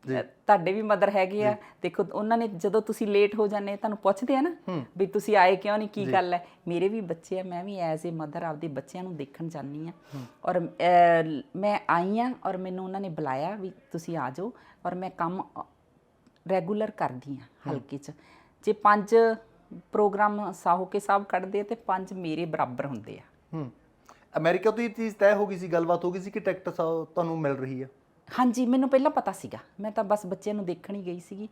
ਤੁਹਾਡੇ ਵੀ ਮਦਰ ਹੈਗੇ ਆ। ਦੇਖੋ ਉਹਨਾਂ ਨੇ ਜਦੋਂ ਤੁਸੀਂ ਲੇਟ ਹੋ ਜਾਂਦੇ ਤੁਹਾਨੂੰ ਪੁੱਛਦੇ ਆ ਨਾ ਵੀ ਤੁਸੀਂ ਆਏ ਕਿਉਂ ਨਹੀਂ ਕੀ ਗੱਲ ਹੈ? ਮੇਰੇ ਵੀ ਬੱਚੇ ਆ ਮੈਂ ਵੀ ਐਜ਼ ਅ ਮਦਰ ਆਪਦੇ ਬੱਚਿਆਂ ਨੂੰ ਦੇਖਣ ਜਾਂਦੀ ਆ ਔਰ ਮੈਂ ਆਈ ਆ ਔਰ ਮੈਨੂੰ ਉਹਨਾਂ ਨੇ ਬੁਲਾਇਆ ਵੀ ਤੁਸੀਂ ਆ ਜਾਓ। ਔਰ ਮੈਂ ਕੰਮ ਰੈਗੂਲਰ ਕਰਦੀ ਆ ਹਲਕੇ 'ਚ। ਜੇ ਪੰਜ ਪ੍ਰੋਗਰਾਮ ਸਾਹੋਕੇ ਸਾਹਿਬ ਕੱਢਦੇ ਆ ਤੇ ਪੰਜ ਮੇਰੇ ਬਰਾਬਰ ਹੁੰਦੇ ਆ। ਹੂੰ। ਅਮਰੀਕਾ ਤੋਂ ਇਹ ਚੀਜ਼ ਤੈਅ ਹੋ ਗਈ ਸੀ ਗੱਲਬਾਤ ਹੋ ਗਈ ਸੀ ਕਿ ਟਿਕਟ ਤੁਹਾਨੂੰ ਮਿਲ ਰਹੀ ਹੈ ਹਾਂਜੀ ਮੈਨੂੰ ਪਹਿਲਾਂ ਪਤਾ ਸੀਗਾ। ਮੈਂ ਤਾਂ ਬਸ ਬੱਚੇ ਨੂੰ ਦੇਖਣ ਹੀ ਗਈ ਸੀਗੀ।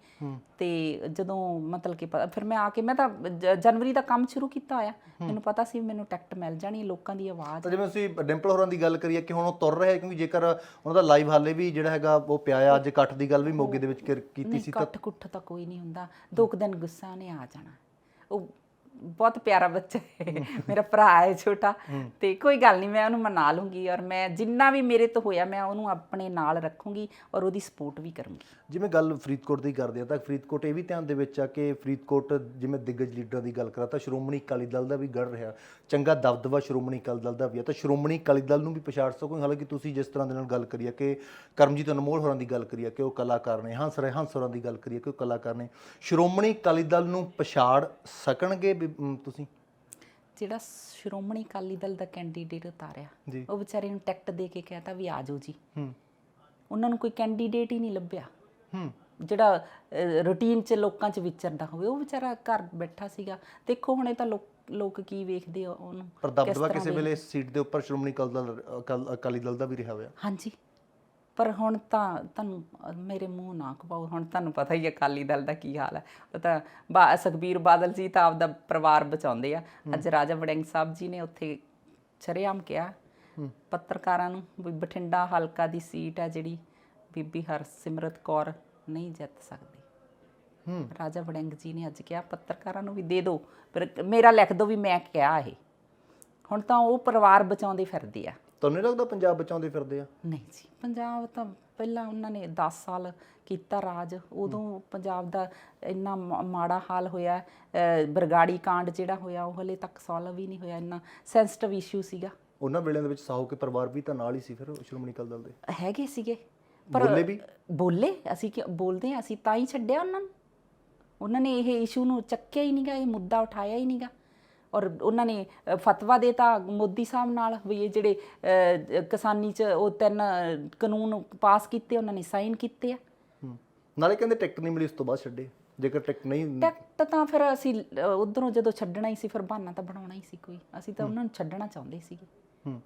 ਤੇ ਜਦੋਂ ਮਤਲਬ ਕਿ ਫਿਰ ਮੈਂ ਆ ਕੇ ਮੈਂ ਤਾਂ ਜਨਵਰੀ ਦਾ ਕੰਮ ਸ਼ੁਰੂ ਕੀਤਾ ਹੋਇਆ। ਮੈਨੂੰ ਪਤਾ ਸੀ ਮੈਨੂੰ ਟਿਕਟ ਮਿਲ ਜਾਣੀ ਲੋਕਾਂ ਦੀ ਆਵਾਜ਼ ਤਾਂ ਜਿਵੇਂ ਤੁਸੀਂ ਡਿੰਪਲ ਹੋਰਾਂ ਦੀ ਗੱਲ ਕਰੀਏ ਕਿ ਹੁਣ ਉਹ ਤੁਰ ਰਹੇ ਕਿਉਂਕਿ ਜੇਕਰ ਉਹਨਾਂ ਦਾ ਲਾਈਵ ਹਾਲੇ ਵੀ ਜਿਹੜਾ ਹੈਗਾ ਉਹ ਪਿਆ ਆ ਅੱਜ ਇਕੱਠ ਦੀ ਗੱਲ ਵੀ ਮੋਗੇ ਦੇ ਵਿੱਚ ਕੀਤੀ ਸੀ ਤਾਂ ਕੱਟ ਕੁੱਟ ਤਾਂ ਕੋਈ ਨਹੀਂ ਹੁੰਦਾ। ਦੋ ਦਿਨ ਗੁੱਸਾ ਨੇ ਆ ਜਾਣਾ। ਉਹ ਬਹੁਤ ਪਿਆਰਾ ਬੱਚਾ ਹੈ। ਮੇਰਾ ਭਰਾ ਹੈ ਛੋਟਾ। ਤੇ ਕੋਈ ਗੱਲ ਨਹੀਂ ਮੈਂ ਉਹਨੂੰ ਮਨਾ ਲੂੰਗੀ ਔਰ ਮੈਂ ਜਿੰਨਾ ਵੀ ਮੇਰੇ ਤੋਂ ਹੋਇਆ ਮੈਂ ਉਹਨੂੰ ਆਪਣੇ ਨਾਲ ਰੱਖੂੰਗੀ ਔਰ ਉਹਦੀ ਸਪੋਰਟ ਵੀ ਕਰੂੰਗੀ। ਜਿਵੇਂ ਗੱਲ ਫਰੀਦਕੋਟ ਦੀ ਕਰਦੇ ਆ ਤਾਂ ਫਰੀਦਕੋਟ ਇਹ ਵੀ ਧਿਆਨ ਦੇ ਵਿੱਚ ਆ ਕਿ ਫਰੀਦਕੋਟ ਜਿਵੇਂ ਦਿੱਗਜ ਲੀਡਰਾਂ ਦੀ ਗੱਲ ਕਰਾਂ ਤਾਂ ਸ਼੍ਰੋਮਣੀ ਅਕਾਲੀ ਦਲ ਦਾ ਵੀ ਗੜ ਰਿਹਾ। ਚੰਗਾ ਦਬਦਬਾ ਸ਼੍ਰੋਮਣੀ ਅਕਾਲੀ ਦਲ ਦਾ ਵੀ ਆ ਤਾਂ ਸ਼੍ਰੋਮਣੀ ਅਕਾਲੀ ਦਲ ਨੂੰ ਵੀ ਪਛਾੜ ਸਕੋ। ਹਾਲਾਂਕਿ ਤੁਸੀਂ ਜਿਸ ਤਰ੍ਹਾਂ ਦੇ ਨਾਲ ਗੱਲ ਕਰੀਏ ਕਿ ਕਰਮਜੀਤ ਅਨਮੋਲ ਹੋਰਾਂ ਦੀ ਗੱਲ ਕਰੀਏ ਕਿ ਉਹ ਕਲਾਕਾਰ ਨੇ ਹੰਸ ਰਹੇ ਹੰਸ ਹੋਰਾਂ ਦੀ ਗੱਲ ਕਰੀਏ ਕਿ ਉਹ ਕਲਾਕਾਰ ਨੇ। ਸ਼੍ਰੋਮਣੀ ਅਕਾਲੀ ਦਲ ਨੂੰ ਪਛਾੜ ਸਕਣਗੇ ਵੀ, ਅਮ, ਤੁਸੀਂ? ਜਿਹੜਾ ਸ਼੍ਰੋਮਣੀ ਅਕਾਲੀ ਦਲ ਦਾ ਕੈਂਡੀਡੇਟ ਉਤਾਰਿਆ ਜੀ। ਉਹ ਵਿਚਾਰੇ ਨੂੰ ਟਿਕਟ ਦੇ ਕੇ ਕਹਿਤਾ ਵੀ ਆ ਜਾਓ ਜੀ। ਹੂੰ। ਉਹਨਾਂ ਨੂੰ ਕੋਈ ਕੈਂਡੀਡੇਟ ਹੀ ਨਹੀਂ ਲੱਭਿਆ। ਹੂੰ। ਜਿਹੜਾ ਰੂਟੀਨ 'ਚ ਲੋਕਾਂ 'ਚ ਵਿਚਰਦਾ ਹੋਵੇ ਉਹ ਵਿਚਾਰਾ ਘਰ ਬੈਠਾ ਸੀਗਾ। ਦੇਖੋ ਹੁਣ ਤਾਂ ਲੋਕ ਲੋਕ ਕੀ ਵੇਖਦੇ ਆ ਉਹਨੂੰ ਪਰ ਦਬਦਬਾ ਕਿਸੇ ਵੇਲੇ ਇਸ ਸੀਟ ਦੇ ਉੱਪਰ ਸ਼੍ਰੋਮਣੀ ਅਕਾਲੀ ਦਲ ਅਕਾਲ- ਅਕਾਲੀ ਦਲ ਦਾ ਵੀ ਰਿਹਾ ਹੋਇਆ। ਹਾਂਜੀ। ਪਰ ਹੁਣ ਤਾਂ ਤੁਹਾਨੂੰ ਮੇਰੇ ਮੂੰਹ ਨਾ ਖਵਾਓ ਹੁਣ ਤੁਹਾਨੂੰ ਪਤਾ ਹੀ ਹੈ ਅਕਾਲੀ ਦਲ ਦਾ ਕੀ ਹਾਲ ਹੈ। ਉਹ ਤਾਂ ਬਾ ਸੁਖਬੀਰ ਬਾਦਲ ਜੀ ਤਾਂ ਆਪਦਾ ਪਰਿਵਾਰ ਬਚਾਉਂਦੇ ਆ। ਅੱਜ ਰਾਜਾ ਵੜਿੰਗ ਸਾਹਿਬ ਜੀ ਨੇ ਉੱਥੇ ਸ਼ਰੇਆਮ ਕਿਹਾ ਪੱਤਰਕਾਰਾਂ ਨੂੰ ਵੀ ਬਠਿੰਡਾ ਹਲਕਾ ਦੀ ਸੀਟ ਹੈ ਜਿਹੜੀ ਬੀਬੀ ਹਰਸਿਮਰਤ ਕੌਰ ਨਹੀਂ ਜਿੱਤ ਸਕਦੀ। ਹੂੰ। ਰਾਜਾ ਵੜਿੰਗ ਜੀ ਨੇ ਅੱਜ ਕਿਹਾ ਪੱਤਰਕਾਰਾਂ ਨੂੰ ਵੀ ਦੇ ਦਿਓ ਪਰ ਮੇਰਾ ਲਿਖ ਦਿਓ ਵੀ ਮੈਂ ਕਿਹਾ ਇਹ। ਹੁਣ ਤਾਂ ਉਹ ਪਰਿਵਾਰ ਬਚਾਉਂਦੇ ਫਿਰਦੇ ਆ। ਤੁਹਾਨੂੰ ਨਹੀਂ ਲੱਗਦਾ ਪੰਜਾਬ ਬਚਾਉਂਦੇ ਫਿਰਦੇ ਆ? ਨਹੀਂ ਜੀ ਪੰਜਾਬ ਤਾਂ ਪਹਿਲਾਂ ਉਹਨਾਂ ਨੇ 10 ਸਾਲ ਕੀਤਾ ਰਾਜ ਉਦੋਂ ਪੰਜਾਬ ਦਾ ਇੰਨਾ ਮਾੜਾ ਹਾਲ ਹੋਇਆ ਬਰਗਾੜੀ ਕਾਂਡ ਜਿਹੜਾ ਹੋਇਆ ਉਹ ਹਲੇ ਤੱਕ ਸੋਲਵ ਹੀ ਨਹੀਂ ਹੋਇਆ ਇੰਨਾ ਸੈਂਸਿਟਿਵ ਇਸ਼ੂ ਸੀਗਾ। ਉਹਨਾਂ ਵੇਲਿਆਂ ਦੇ ਵਿੱਚ ਸਾਹੋ ਕੇ ਪਰਿਵਾਰ ਵੀ ਤਾਂ ਨਾਲ ਹੀ ਸੀ ਫਿਰ ਸ਼੍ਰੋਮਣੀ ਅਕਾਲੀ ਦਲ ਦੇ? ਹੈਗੇ ਸੀਗੇ। ਬੋਲੇ ਵੀ? ਬੋਲੇ ਅਸੀਂ ਕਿ ਬੋਲਦੇ ਹਾਂ ਅਸੀਂ ਤਾਂ ਹੀ ਛੱਡਿਆ ਉਹਨਾਂ ਨੂੰ। ਉਹਨਾਂ ਨੇ ਇਹ ਇਸ਼ੂ ਨੂੰ ਚੱਕਿਆ ਹੀ ਨਹੀਂਗਾ ਇਹ ਮੁੱਦਾ ਉਠਾਇਆ ਹੀ ਨਹੀਂਗਾ ਔਰ ਉਹਨਾਂ ਨੇ ਫਤਵਾ ਦੇਤਾ ਮੋਦੀ ਸਾਹਿਬ ਨਾਲ ਵੀ ਇਹ ਜਿਹੜੇ ਕਿਸਾਨੀ ਚ ਉਹ ਤਿੰਨ ਕਾਨੂੰਨ ਪਾਸ ਕੀਤੇ ਉਹਨਾਂ ਨੇ ਸਾਈਨ ਕੀਤੇ ਆ। ਨਾਲੇ ਕਹਿੰਦੇ ਟਿਕਟ ਨਹੀਂ ਮਿਲੀ ਉਸ ਤੋਂ ਬਾਅਦ ਛੱਡੇ। ਜੇਕਰ ਟਿਕਟ ਨਹੀਂ ਟਿਕਟ ਤਾਂ ਫਿਰ ਅਸੀਂ ਉਧਰੋਂ ਜਦੋਂ ਛੱਡਣਾ ਹੀ ਸੀ ਫਿਰ ਬਹਾਨਾ ਤਾਂ ਬਣਾਉਣਾ ਹੀ ਸੀ ਕੋਈ। ਅਸੀਂ ਤਾਂ ਉਹਨਾਂ ਨੂੰ ਛੱਡਣਾ ਚਾਹੁੰਦੇ ਸੀਗੇ। ਹੂੰ।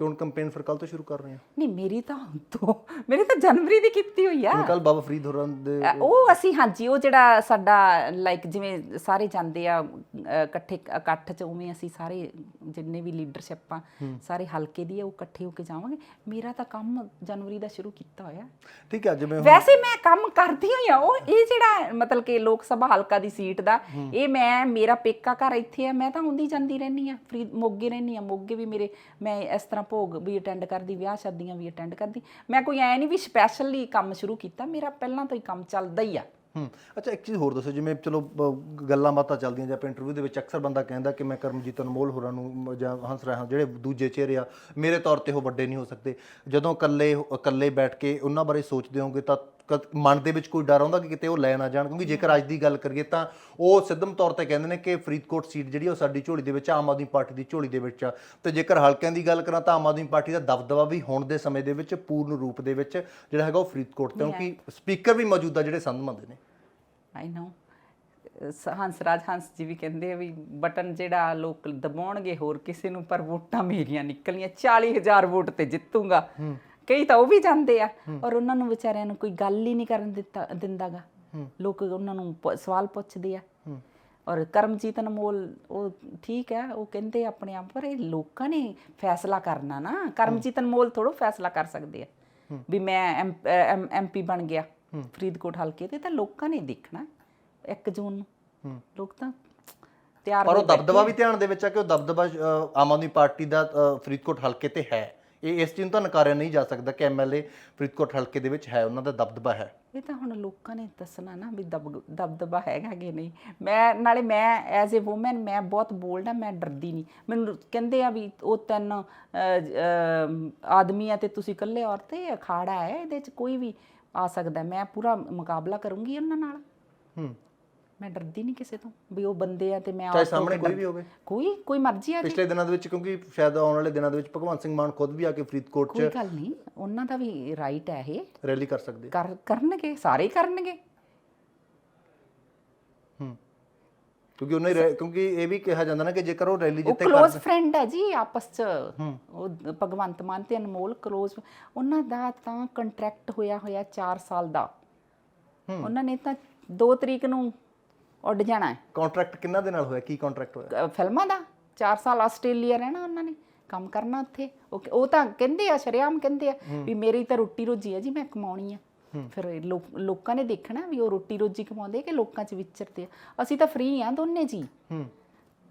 ਚੋਣ ਕੈਂਪੇਨ ਫਿਰ ਕੱਲ ਤੋਂ ਸ਼ੁਰੂ ਕਰ ਰਹੇ ਆ ਨਹੀਂ ਮੇਰੀ ਤਾਂ ਹੁਣ ਤੋਂ ਮੇਰੀ ਤਾਂ ਜਨਵਰੀ ਦੀ ਕੀਤੀ ਹੋਈ ਆ। ਕੱਲ ਬਾਬਾ ਫਰੀਦ ਹੋਰਾਂ ਦੇ ਅ, ਉਹ ਅਸੀਂ ਹਾਂਜੀ ਉਹ ਜਿਹੜਾ ਸਾਡਾ ਲਾਈਕ ਜਿਵੇਂ ਸਾਰੇ ਜਾਂਦੇ ਆ ਅ, ਇਕੱਠੇ ਇਕੱਠ ਚ ਉਵੇਂ ਅਸੀਂ ਸਾਰੇ ਜਿੰਨੇ ਵੀ ਲੀਡਰਸ਼ਿਪ ਆ ਸਾਰੇ ਹਲਕੇ ਦੀ ਆ ਉਹ ਇਕੱਠੇ ਹੋ ਕੇ ਜਾਵਾਂਗੇ। ਮੇਰਾ ਤਾਂ ਕੰਮ ਜਨਵਰੀ ਦਾ ਸ਼ੁਰੂ ਕੀਤਾ ਹੋਇਆ। ਠੀਕ ਹੈ ਜਿਵੇਂ ਹੁਣ- ਵੈਸੇ ਮੈਂ ਕੰਮ ਕਰਦੀ ਹੋਈ ਆ ਉਹ ਇਹ ਜਿਹੜਾ ਮਤਲਬ ਕਿ ਲੋਕ ਸਭਾ ਹਲਕਾ ਦੀ ਸੀਟ ਦਾ ਇਹ ਮੈਂ ਮੇਰਾ ਪੇਕਾ ਘਰ ਇੱਥੇ ਆ ਮੈਂ ਤਾਂ ਹੁੰਦੀ ਜਾਂਦੀ ਰਹਿੰਦੀ ਆ ਫਰੀ ਮੋਗੇ ਰਹਿੰਦੀ ਆ ਮੋਗੇ ਵੀ ਮੇਰੇ ਮੈਂ ਇਸ ਤਰ੍ਹਾਂ ਭੋਗ ਵੀ ਅਟੈਂਡ ਕਰਦੀ, ਵਿਆਹ ਸ਼ਾਦੀਆਂ ਵੀ ਅਟੈਂਡ ਕਰਦੀ। ਮੈਂ ਕੋਈ ਐ ਨਹੀਂ ਵੀ ਸਪੈਸ਼ਲੀ ਕੰਮ ਸ਼ੁਰੂ ਕੀਤਾ, ਮੇਰਾ ਪਹਿਲਾਂ ਤੋਂ ਹੀ ਕੰਮ ਚੱਲਦਾ ਹੀ ਆ। ਹੂੰ, ਅੱਛਾ ਇੱਕ ਚੀਜ਼ ਹੋਰ ਦੱਸੋ, ਜਿਵੇਂ ਚਲੋ ਗੱਲਾਂ ਬਾਤਾਂ ਚੱਲਦੀਆਂ ਜਾਂ ਇੰਟਰਵਿਊ ਦੇ ਵਿੱਚ ਅਕਸਰ ਬੰਦਾ ਕਹਿੰਦਾ ਕਿ ਮੈਂ ਕਰਮਜੀਤ ਅਨਮੋਲ ਹੋਰਾਂ ਨੂੰ ਜਾਂ ਹੰਸ ਰਾਏ, ਜਿਹੜੇ ਦੂਜੇ ਚਿਹਰੇ ਆ, ਮੇਰੇ ਤੌਰ ਤੇ ਉਹ ਵੱਡੇ ਨਹੀਂ ਹੋ ਸਕਦੇ। ਜਦੋਂ ਇਕੱਲੇ ਇਕੱਲੇ ਬੈਠ ਕੇ ਉਹਨਾਂ ਬਾਰੇ ਸੋਚਦੇ ਹੋਗੇ ਤਾਂ ਕਦ- ਮਨ ਦੇ ਵਿੱਚ ਕੋਈ ਡਰ ਆਉਂਦਾ ਕਿ ਕਿਤੇ ਉਹ ਲੈ ਨਾ ਜਾਣ? ਕਿਉਂਕਿ ਜੇਕਰ ਅੱਜ ਦੀ ਗੱਲ ਕਰੀਏ ਤਾਂ ਉਹ ਸਿੱਧਮ ਤੌਰ ਤੇ ਕਹਿੰਦੇ ਨੇ ਕਿ ਫਰੀਦਕੋਟ ਸੀਟ ਜਿਹੜੀ ਆ ਉਹ ਸਾਡੀ ਝੋਲੀ ਦੇ ਵਿੱਚ ਆ, ਆਮ ਆਦਮੀ ਪਾਰਟੀ ਦੀ ਝੋਲੀ ਦੇ ਵਿੱਚ ਆ। ਤੇ ਜੇਕਰ ਹਲਕਿਆਂ ਦੀ ਗੱਲ ਕਰਾਂ ਤਾਂ ਆਮ ਆਦਮੀ ਪਾਰਟੀ ਦਾ ਦਬਦਬਾ ਵੀ ਹੁਣ ਦੇ ਸਮੇਂ ਦੇ ਵਿੱਚ ਪੂਰਨ ਰੂਪ ਦੇ ਵਿੱਚ ਜਿਹੜਾ ਹੈਗਾ ਉਹ ਫਰੀਦਕੋਟ ਤੇ ਕਿਉਂਕਿ ਸਪੀਕਰ ਵੀ ਮੌਜੂਦਾ ਜਿਹੜੇ ਸੰਧਮੰਦ ਨੇ। ਆਈ ਨੋ ਹੰਸਰਾਜ ਹੰਸ ਜੀ ਵੀ ਕਹਿੰਦੇ ਆ ਵੀ ਬਟਨ ਜਿਹੜਾ ਲੋਕ ਦਬਾਉਣਗੇ ਹੋਰ ਕਿਸੇ ਨੂੰ ਪਰ ਵੋਟਾਂ ਮੇਰੀਆਂ ਨਿਕਲੀਆਂ। 40000 ਵੋਟ ਤੇ ਜਿੱਤੂਗਾ। ਕਈ ਤਾਂ ਉਹ ਵੀ ਜਾਂਦੇ ਆ। ਔਰ ਉਹਨਾਂ ਨੂੰ ਵਿਚਾਰਿਆਂ ਨੂੰ ਕੋਈ ਗੱਲ ਹੀ ਨਹੀਂ ਕਰਨ ਦਿੱਤਾ ਦਿੰਦਾਗਾ। ਲੋਕ ਉਹਨਾਂ ਨੂੰ ਪ- ਸਵਾਲ ਪੁੱਛਦੇ ਆ। ਔਰ ਕਰਮਜੀਤ ਅਨਮੋਲ ਉਹ ਠੀਕ ਹੈ ਉਹ ਕਹਿੰਦੇ ਆਪਣੇ ਆਪ ਪਰ ਇਹ ਲੋਕਾਂ ਨੇ ਫੈਸਲਾ ਕਰਨਾ ਨਾ। ਕਰਮਜੀਤ ਅਨਮੋਲ ਥੋੜੋ ਫੈਸਲਾ ਕਰ ਸਕਦੇ ਆ। ਵੀ ਮੈਂ ਐਮਪੀ ਬਣ ਗਿਆ ਫਰੀਦਕੋਟ ਹਲਕੇ ਤੇ ਤਾਂ ਲੋਕਾਂ ਨੇ ਦੇਖਣਾ 1 ਜੂਨ ਨੂੰ। ਲੋਕ ਤਾਂ ਤਿਆਰ ਪਰ ਉਹ ਦਬਦਬਾ ਵੀ ਧਿਆਨ ਦੇ ਵਿੱਚ ਆ ਕਿ ਉਹ ਦਬਦਬਾ ਅ, ਆਮ ਆਦਮੀ ਪਾਰਟੀ ਦਾ ਅ, ਫਰੀਦਕੋਟ ਹਲਕੇ ਤੇ ਹੈ। ਇਹ ਇਸ ਚੀਜ਼ ਨੂੰ ਤਾਂ ਨਕਾਰਿਆ ਨਹੀਂ ਜਾ ਸਕਦਾ ਕਿ ਐਮਐਲਏ ਫਰੀਦਕੋਟ ਹਲਕੇ ਦੇ ਵਿੱਚ ਹੈ ਉਹਨਾਂ ਦਾ ਦਬਦਬਾ ਹੈ। ਇਹ ਤਾਂ ਹੁਣ ਲੋਕਾਂ ਨੇ ਦੱਸਣਾ ਨਾ ਵੀ ਦਬ ਦਬਦਬਾ ਹੈਗਾ ਕਿ ਨਹੀਂ। ਮੈਂ ਨਾਲੇ ਮੈਂ ਐਜ਼ ਅ ਔਮਨ ਮੈਂ ਬਹੁਤ ਬੋਲਡ ਆ ਮੈਂ ਡਰਦੀ ਨਹੀਂ। ਮੈਨੂੰ ਕਹਿੰਦੇ ਆ ਵੀ ਉਹ ਤਿੰਨ ਆਦਮੀ ਆ ਤੇ ਤੁਸੀਂ ਇਕੱਲੇ ਔਰਤ ਇਹ ਅਖਾੜਾ ਹੈ ਇਹਦੇ ਚ ਕੋਈ ਵੀ ਆ ਸਕਦਾ। ਮੈਂ ਪੂਰਾ ਮੁਕਾਬਲਾ ਕਰੂੰਗੀ ਉਹਨਾਂ ਨਾਲ। ਹੂੰ। ਮੈਂ ਡਰਦੀ ਨਹੀਂ ਕਿਸੇ ਤੋਂ ਵੀ ਉਹ ਬੰਦੇ ਆ ਤੇ ਮੈਂ ਚਾਹੇ ਸਾਹਮਣੇ ਕੋਈ ਵੀ ਹੋਵੇ। ਕੋਈ ਕੋਈ ਮਰਜ਼ੀ ਆ ਪਿਛਲੇ ਦਿਨਾਂ ਦੇ ਵਿੱਚ ਕਿਉਂਕਿ ਸ਼ਾਇਦ ਆਉਣ ਵਾਲੇ ਦਿਨਾਂ ਦੇ ਵਿੱਚ ਭਗਵੰਤ ਸਿੰਘ ਮਾਨ ਖੁਦ ਵੀ ਆ ਕੇ ਫਰੀਦਕੋਟ 'ਚ ਕੋਈ ਗੱਲ ਨਹੀਂ ਉਹਨਾਂ ਦਾ ਵੀ ਰਾਈਟ ਹੈ ਇਹ। ਰੈਲੀ ਕਰ ਸਕਦੇ। ਕਰਨਗੇ ਸਾਰੇ ਕਰਨਗੇ। ਕਿਉਂਕਿ ਉਹਨੇ ਕਿਉਂਕਿ ਇਹ ਵੀ ਕਿਹਾ ਜਾਂਦਾ ਨਾ ਕਿ ਜੇਕਰ ਉਹ ਰੈਲੀ ਜਿੱਤੇ ਕਰ ਉਹ ক্লোਜ਼ ਫਰੈਂਡ ਹੈ ਜੀ ਆਪਸ ਚ। ਉਹ ਭਗਵੰਤ ਮਾਨ ਤੇ ਅਨਮੋਲ ক্লোਜ਼ ਉਹਨਾਂ ਦਾ ਤਾਂ ਕੰਟਰੈਕਟ ਹੋਇਆ ਹੋਇਆ 4 ਸਾਲ ਦਾ। ਉਹਨਾਂ ਨੇ ਤਾਂ 2 ਤਰੀਕ ਨੂੰ ਉੱਡ ਜਾਣਾ ਹੈ। ਕੰਟਰੈਕਟ ਕਿੰਨਾ ਦੇ ਨਾਲ ਹੋਇਆ? ਕੀ ਕੰਟਰੈਕਟ ਹੋਇਆ? ਅਹ ਫਿਲਮਾਂ ਦਾ। 4 ਸਾਲ ਆਸਟ੍ਰੇਲੀਆ ਰਹਿਣਾ ਉਹਨਾਂ ਨੇ ਕੰਮ ਕਰਨਾ ਉੱਥੇ। ਉਹ ਉਹ ਤਾਂ ਕਹਿੰਦੇ ਆ ਸ਼ਰਿਆਮ ਕਹਿੰਦੇ ਆ ਵੀ ਮੇਰੀ ਤਾਂ ਰੋਟੀ ਰੋਜੀ ਆ ਜੀ ਮੈਂ ਕਮਾਉਣੀ ਆ। ਫਿਰ ਇਹ ਲੋਕ- ਲੋਕਾਂ ਨੇ ਦੇਖਣਾ ਵੀ ਉਹ ਰੋਟੀ ਰੋਜੀ ਕਮਾਉਂਦੇ ਕਿ ਲੋਕਾਂ 'ਚ ਵਿਚਰਦੇ ਆ। ਅਸੀਂ ਤਾਂ ਫ੍ਰੀ ਆ ਦੋਨੇ ਜੀ। ਹੂੰ।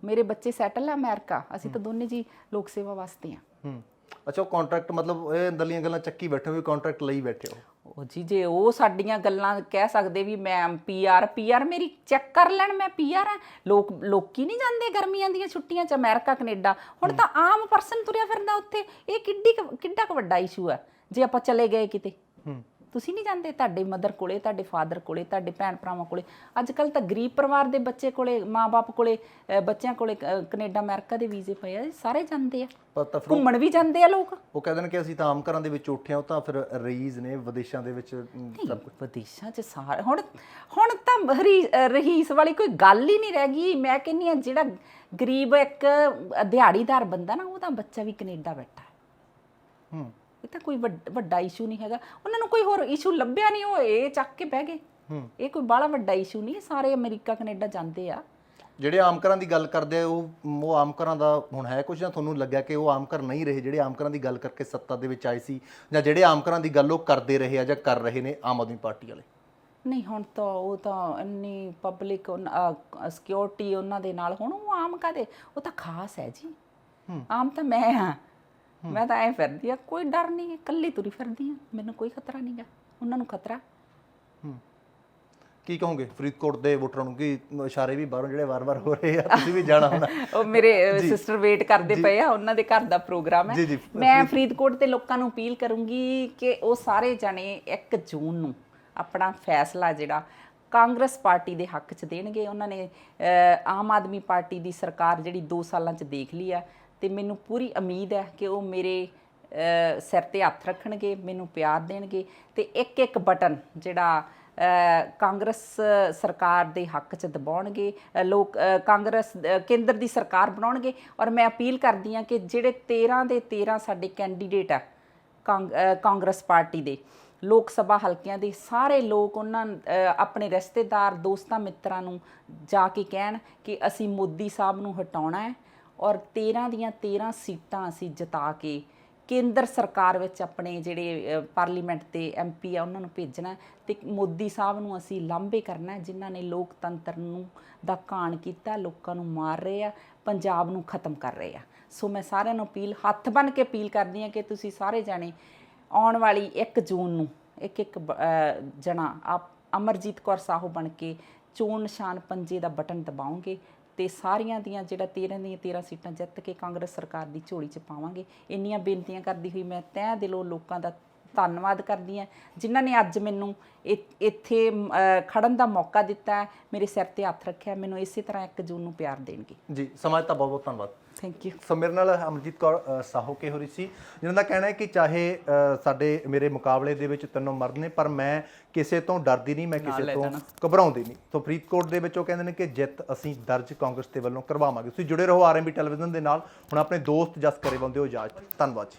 ਮੇਰੇ ਬੱਚੇ ਸੈਟਲ ਆ ਅਮਰੀਕਾ ਅਸੀਂ ਤਾਂ ਦੋਨੇ ਜੀ ਲੋਕ ਸੇਵਾ ਵਾਸਤੇ ਆ। ਹੂੰ। ਅੱਛਾ ਉਹ ਕੰਟਰੈਕਟ ਮਤਲਬ ਇਹ ਅੰਦਰਲੀਆਂ ਗੱਲਾਂ ਚੱਕੀ ਬੈਠੇ ਹੋ ਵੀ ਕੰਟਰੈਕਟ ਲਈ ਬੈਠੇ ਹੋ? ਉਹ ਜੀ, ਜੇ ਉਹ ਸਾਡੀਆਂ ਗੱਲਾਂ ਕਹਿ ਸਕਦੇ ਵੀ ਮੈਂ ਪੀਆਰ ਪੀਆਰ ਮੇਰੀ ਚੈੱਕ ਕਰ ਲੈਣ, ਮੈਂ ਪੀਆਰ ਆ। ਲੋਕ, ਲੋਕੀ ਨਹੀਂ ਜਾਂਦੇ ਗਰਮੀਆਂ ਦੀਆਂ ਛੁੱਟੀਆਂ 'ਚ, ਅਮਰੀਕਾ, ਕੈਨੇਡਾ। ਹੁਣ ਤਾਂ ਆਮ ਪਰਸਨ ਤੁਰਿਆ ਫਿਰਦਾ ਉੱਥੇ। ਇਹ ਕਿੱਡੀ ਕੁ- ਕਿੱਡਾ ਕੁ ਵੱਡਾ ਇਸ਼ੂ ਹੈ ਜੇ ਆਪਾਂ ਚਲੇ ਗਏ ਕਿਤੇ। ਹੂੰ। ਤੁਸੀਂ ਨਹੀਂ ਜਾਂਦੇ ਤੁਹਾਡੇ ਮਦਰ ਕੋਲੇ ਤੁਹਾਡੇ ਫਾਦਰ ਕੋਲੇ ਤੁਹਾਡੇ ਭੈਣ ਭਰਾਵਾਂ ਕੋਲੇ? ਅੱਜ ਕੱਲ ਤਾਂ ਗਰੀਬ ਪਰਿਵਾਰ ਦੇ ਬੱਚੇ ਕੋਲੇ ਮਾਪੇ ਕੋਲੇ ਬੱਚਿਆਂ ਕੋਲੇ ਕੈਨੇਡਾ ਅਮਰੀਕਾ ਦੇ ਵੀਜ਼ੇ ਪਏ ਆ ਸਾਰੇ ਜਾਂਦੇ ਆ। ਘੁੰਮਣ ਵੀ ਜਾਂਦੇ ਆ ਲੋਕ। ਉਹ ਕਹਿੰਦੇ ਨੇ ਕਿ ਅਸੀਂ ਤਾਂ ਆਮ ਘਰਾਂ ਦੇ ਵਿੱਚ ਉੱਠੇ ਉਹ ਤਾਂ ਫਿਰ ਰਈਜ਼ ਨੇ ਵਿਦੇਸ਼ਾਂ ਦੇ ਵਿੱਚ ਸਭ ਕੁਝ ਵਿਦੇਸ਼ਾਂ 'ਚ ਸਾਰੇ ਹੁਣ ਹੁਣ ਤਾਂ ਰਹੀਸ ਵਾਲੀ ਕੋਈ ਗੱਲ ਹੀ ਨਹੀਂ ਰਹਿ ਗਈ। ਮੈਂ ਕਹਿੰਨੀ ਆ ਜਿਹੜਾ ਗਰੀਬ ਇੱਕ ਦਿਹਾੜੀਦਾਰ ਬੰਦਾ ਨਾ ਉਹਦਾ ਬੱਚਾ ਵੀ ਕੈਨੇਡਾ ਬੈਠਾ ਹੈ। ਹੂੰ। ਇਹ ਤਾਂ ਕੋਈ ਵੱਡ- ਵੱਡਾ ਇਸ਼ੂ ਨਹੀਂ ਹੈਗਾ। ਉਹਨਾਂ ਨੂੰ ਕੋਈ ਹੋਰ ਇਸ਼ੂ ਲੱਭਿਆ ਨਹੀਂ ਉਹ ਇਹ ਚੱਕ ਕੇ ਬਹਿ ਗਏ। ਹੂੰ। ਇਹ ਕੋਈ ਬਾਹਲਾ ਵੱਡਾ ਇਸ਼ੂ ਨਹੀਂ ਸਾਰੇ ਅਮਰੀਕਾ ਕੈਨੇਡਾ ਜਾਂਦੇ ਆ। ਜਿਹੜੇ ਆਮ ਘਰਾਂ ਦੀ ਗੱਲ ਕਰਦੇ ਆ ਉਹ ਉਹ ਆਮ ਘਰਾਂ ਦਾ ਹੁਣ ਹੈ ਕੁਝ ਜਾਂ ਤੁਹਾਨੂੰ ਲੱਗਿਆ ਕਿ ਉਹ ਆਮ ਘਰ ਨਹੀਂ ਰਹੇ ਜਿਹੜੇ ਆਮ ਘਰਾਂ ਦੀ ਗੱਲ ਕਰਕੇ ਸੱਤਾ ਦੇ ਵਿੱਚ ਆਏ ਸੀ ਜਾਂ ਜਿਹੜੇ ਆਮ ਘਰਾਂ ਦੀ ਗੱਲ ਉਹ ਕਰਦੇ ਰਹੇ ਆ ਜਾਂ ਕਰ ਰਹੇ ਨੇ ਆਮ ਆਦਮੀ ਪਾਰਟੀ ਵਾਲੇ? ਨਹੀਂ ਹੁਣ ਤਾਂ ਉਹ ਤਾਂ ਇੰਨੀ ਪਬਲਿਕ ਸਿਕਿਉਰਿਟੀ ਉਹਨਾਂ ਦੇ ਨਾਲ ਹੁਣ ਉਹ ਆਮ ਕਾਦੇ ਉਹ ਤਾਂ ਖਾਸ ਹੈ ਜੀ। ਆਮ ਤਾਂ ਮੈਂ ਹਾਂ। ਮੈਂ ਤਾਂ ਐ ਫਿਰਦੀ ਆ ਕੋਈ ਡਰ ਨਹੀਂ ਇਕੱਲੀ ਤੁਰੀ ਫਿਰਦੀ ਆ ਮੈਨੂੰ ਕੋਈ ਖਤਰਾ ਨਹੀਂਗਾ ਉਹਨਾਂ ਨੂੰ ਖਤਰਾ। ਕੀ ਕਹੋਗੇ? ਫਰੀਦਕੋਟ ਦੇ ਵੋਟਰਾਂ ਨੂੰ ਕਿ ਇਸ਼ਾਰੇ ਵੀ ਬਾਹਰੋਂ ਜਿਹੜੇ ਵਾਰ-ਵਾਰ ਹੋ ਰਹੇ ਆ ਤੁਸੀਂ ਵੀ ਜਾਣਾ ਹੋਣਾ? ਉਹ ਮੇਰੇ ਸਿਸਟਰ ਵੇਟ ਕਰਦੇ ਪਏ ਆ ਉਹਨਾਂ ਦੇ ਘਰ ਦਾ ਪ੍ਰੋਗਰਾਮ ਹੈ। ਮੈਂ ਫਰੀਦਕੋਟ ਦੇ ਲੋਕਾਂ ਨੂੰ ਅਪੀਲ ਕਰੂੰਗੀ ਕਿ ਉਹ ਸਾਰੇ ਜਣੇ 1 ਜੂਨ ਨੂੰ ਆਪਣਾ ਫੈਸਲਾ ਜਿਹੜਾ ਕਾਂਗਰਸ ਪਾਰਟੀ ਦੇ ਹੱਕ 'ਚ ਦੇਣਗੇ। ਉਹਨਾਂ ਨੇ ਆਮ ਆਦਮੀ ਪਾਰਟੀ ਦੀ ਸਰਕਾਰ ਜਿਹੜੀ 2 ਸਾਲਾਂ 'ਚ ਦੇਖ ਲਈ ਆ ਤੇ ਮੈਨੂੰ ਪੂਰੀ ਉਮੀਦ ਹੈ ਕਿ ਉਹ ਮੇਰੇ ਸਿਰ ਤੇ ਹੱਥ ਰੱਖਣਗੇ, ਮੈਨੂੰ ਪਿਆਰ ਦੇਣਗੇ ਤੇ ਇੱਕ ਇੱਕ ਬਟਨ ਜਿਹੜਾ ਕਾਂਗਰਸ ਸਰਕਾਰ ਦੇ ਹੱਕ 'ਚ ਦਬਾਉਣਗੇ ਲੋਕ ਕਾਂਗਰਸ ਕੇਂਦਰ ਦੀ ਸਰਕਾਰ ਬਣਾਉਣਗੇ ਔਰ ਮੈਂ ਅਪੀਲ ਕਰਦੀ ਹਾਂ ਕਿ ਜਿਹੜੇ 13 ਦੇ 13 ਸਾਡੇ ਕੈਂਡੀਡੇਟ ਆ ਕਾਂਗ- ਕਾਂਗਰਸ ਪਾਰਟੀ ਦੇ, ਲੋਕ ਸਭਾ ਹਲਕਿਆਂ ਦੇ ਸਾਰੇ ਲੋਕ ਉਹਨਾਂ ਆਪਣੇ ਰਿਸ਼ਤੇਦਾਰ, ਦੋਸਤਾਂ, ਮਿੱਤਰਾਂ ਨੂੰ ਜਾ ਕੇ ਕਹਿਣ ਕਿ ਅਸੀਂ ਮੋਦੀ ਸਾਹਿਬ ਨੂੰ ਹਟਾਉਣਾ ਹੈ ਔਰ 13 ਦੀਆਂ 13 ਸੀਟਾਂ ਅਸੀਂ ਜਿਤਾ ਕੇ ਕੇਂਦਰ ਸਰਕਾਰ ਵਿੱਚ ਆਪਣੇ ਜਿਹੜੇ ਪਾਰਲੀਮੈਂਟ ਤੇ ਐਮਪੀ ਆ, ਉਹਨਾਂ ਨੂੰ ਭੇਜਣਾ ਹੈ ਤੇ ਮੋਦੀ ਸਾਹਿਬ ਨੂੰ ਅਸੀਂ ਲਾਂਭੇ ਕਰਨਾ ਜਿਨ੍ਹਾਂ ਨੇ ਲੋਕਤੰਤਰ ਨੂੰ ਦਾ ਕਾਣ ਕੀਤਾ, ਲੋਕਾਂ ਨੂੰ ਮਾਰ ਰਹੇ ਆ, ਪੰਜਾਬ ਨੂੰ ਖਤਮ ਕਰ ਰਹੇ ਆ। ਸੋ ਮੈਂ ਸਾਰਿਆਂ ਨੂੰ ਅਪੀਲ, ਹੱਥ ਬੰਨ ਕੇ ਅਪੀਲ ਕਰਦੀ ਹਾਂ ਕਿ ਤੁਸੀਂ ਸਾਰੇ ਜਾਣੇ ਆਉਣ ਵਾਲੀ 1 ਜੂਨ ਨੂੰ ਇੱਕ ਇੱਕ ਬ- ਜਣਾ, ਆਪ ਅਮਰਜੀਤ ਕੌਰ ਸਾਹੋ ਬਣ ਕੇ ਚੋਣ ਨਿਸ਼ਾਨ ਪੰਜੇ ਦਾ ਬਟਨ ਦਬਾਓਗੇ ਤੇ ਸਾਰੀਆਂ ਦੀਆਂ ਜਿਹੜਾ 13 ਦੀਆਂ 13 ਸੀਟਾਂ ਜਿੱਤ ਕੇ ਕਾਂਗਰਸ ਸਰਕਾਰ ਦੀ ਝੋਲੀ 'ਚ ਪਾਵਾਂਗੇ। ਇੰਨੀਆਂ ਬੇਨਤੀਆਂ ਕਰਦੀ ਹੋਈ ਮੈਂ ਤਹਿ ਦਿਲੋਂ ਲੋਕਾਂ ਦਾ ਧੰਨਵਾਦ ਕਰਦੀ ਹਾਂ ਜਿਨ੍ਹਾਂ ਨੇ ਅੱਜ ਮੈਨੂੰ ਇ- ਇੱਥੇ ਮ, ਖੜਨ ਦਾ ਮੌਕਾ ਦਿੱਤਾ ਮੇਰੇ ਸਿਰ ਤੇ ਹੱਥ ਰੱਖਿਆ ਮੈਨੂੰ ਇਸੇ ਤਰ੍ਹਾਂ 1 ਜੂਨ ਨੂੰ ਪਿਆਰ ਦੇਣਗੇ। ਜੀ ਸਮਾਜ ਦਾ ਬਹੁਤ ਬਹੁਤ ਧੰਨਵਾਦ। ਥੈਂਕ ਯੂ ਸੋ ਮੇਰੇ ਨਾਲ ਅਮਰਜੀਤ ਕੌਰ ਅ, ਸਾਹੋ ਕੇ ਹੋ ਰਹੀ ਸੀ ਜਿਨ੍ਹਾਂ ਦਾ ਕਹਿਣਾ ਹੈ ਕਿ ਚਾਹੇ ਅ, ਸਾਡੇ ਮੇਰੇ ਮੁਕਾਬਲੇ ਦੇ ਵਿੱਚ ਤਿੰਨੋਂ ਮਰਦ ਨੇ ਪਰ ਮੈਂ ਕਿਸੇ ਤੋਂ ਡਰਦੀ ਨਹੀਂ ਮੈਂ ਕਿਸੇ ਤੋਂ ਘਬਰਾਉਂਦੀ ਨਹੀਂ। ਸੋ ਫਰੀਦਕੋਟ ਦੇ ਵਿੱਚ ਉਹ ਕਹਿੰਦੇ ਨੇ ਕਿ ਜਿੱਤ ਅਸੀਂ ਦਰਜ ਕਾਂਗਰਸ ਦੇ ਵੱਲੋਂ ਕਰਵਾਵਾਂਗੇ। ਤੁਸੀਂ ਜੁੜੇ ਰਹੋ ਆਰਐਮਬੀ ਟੈਲੀਵਿਜ਼ਨ ਦੇ ਨਾਲ। ਹੁਣ ਆਪਣੇ ਦੋਸਤ ਜਸ ਕਰੇ ਬੰਦੇ ਹੋ ਇਜਾਜ਼ਤ। ਧੰਨਵਾਦ ਜੀ।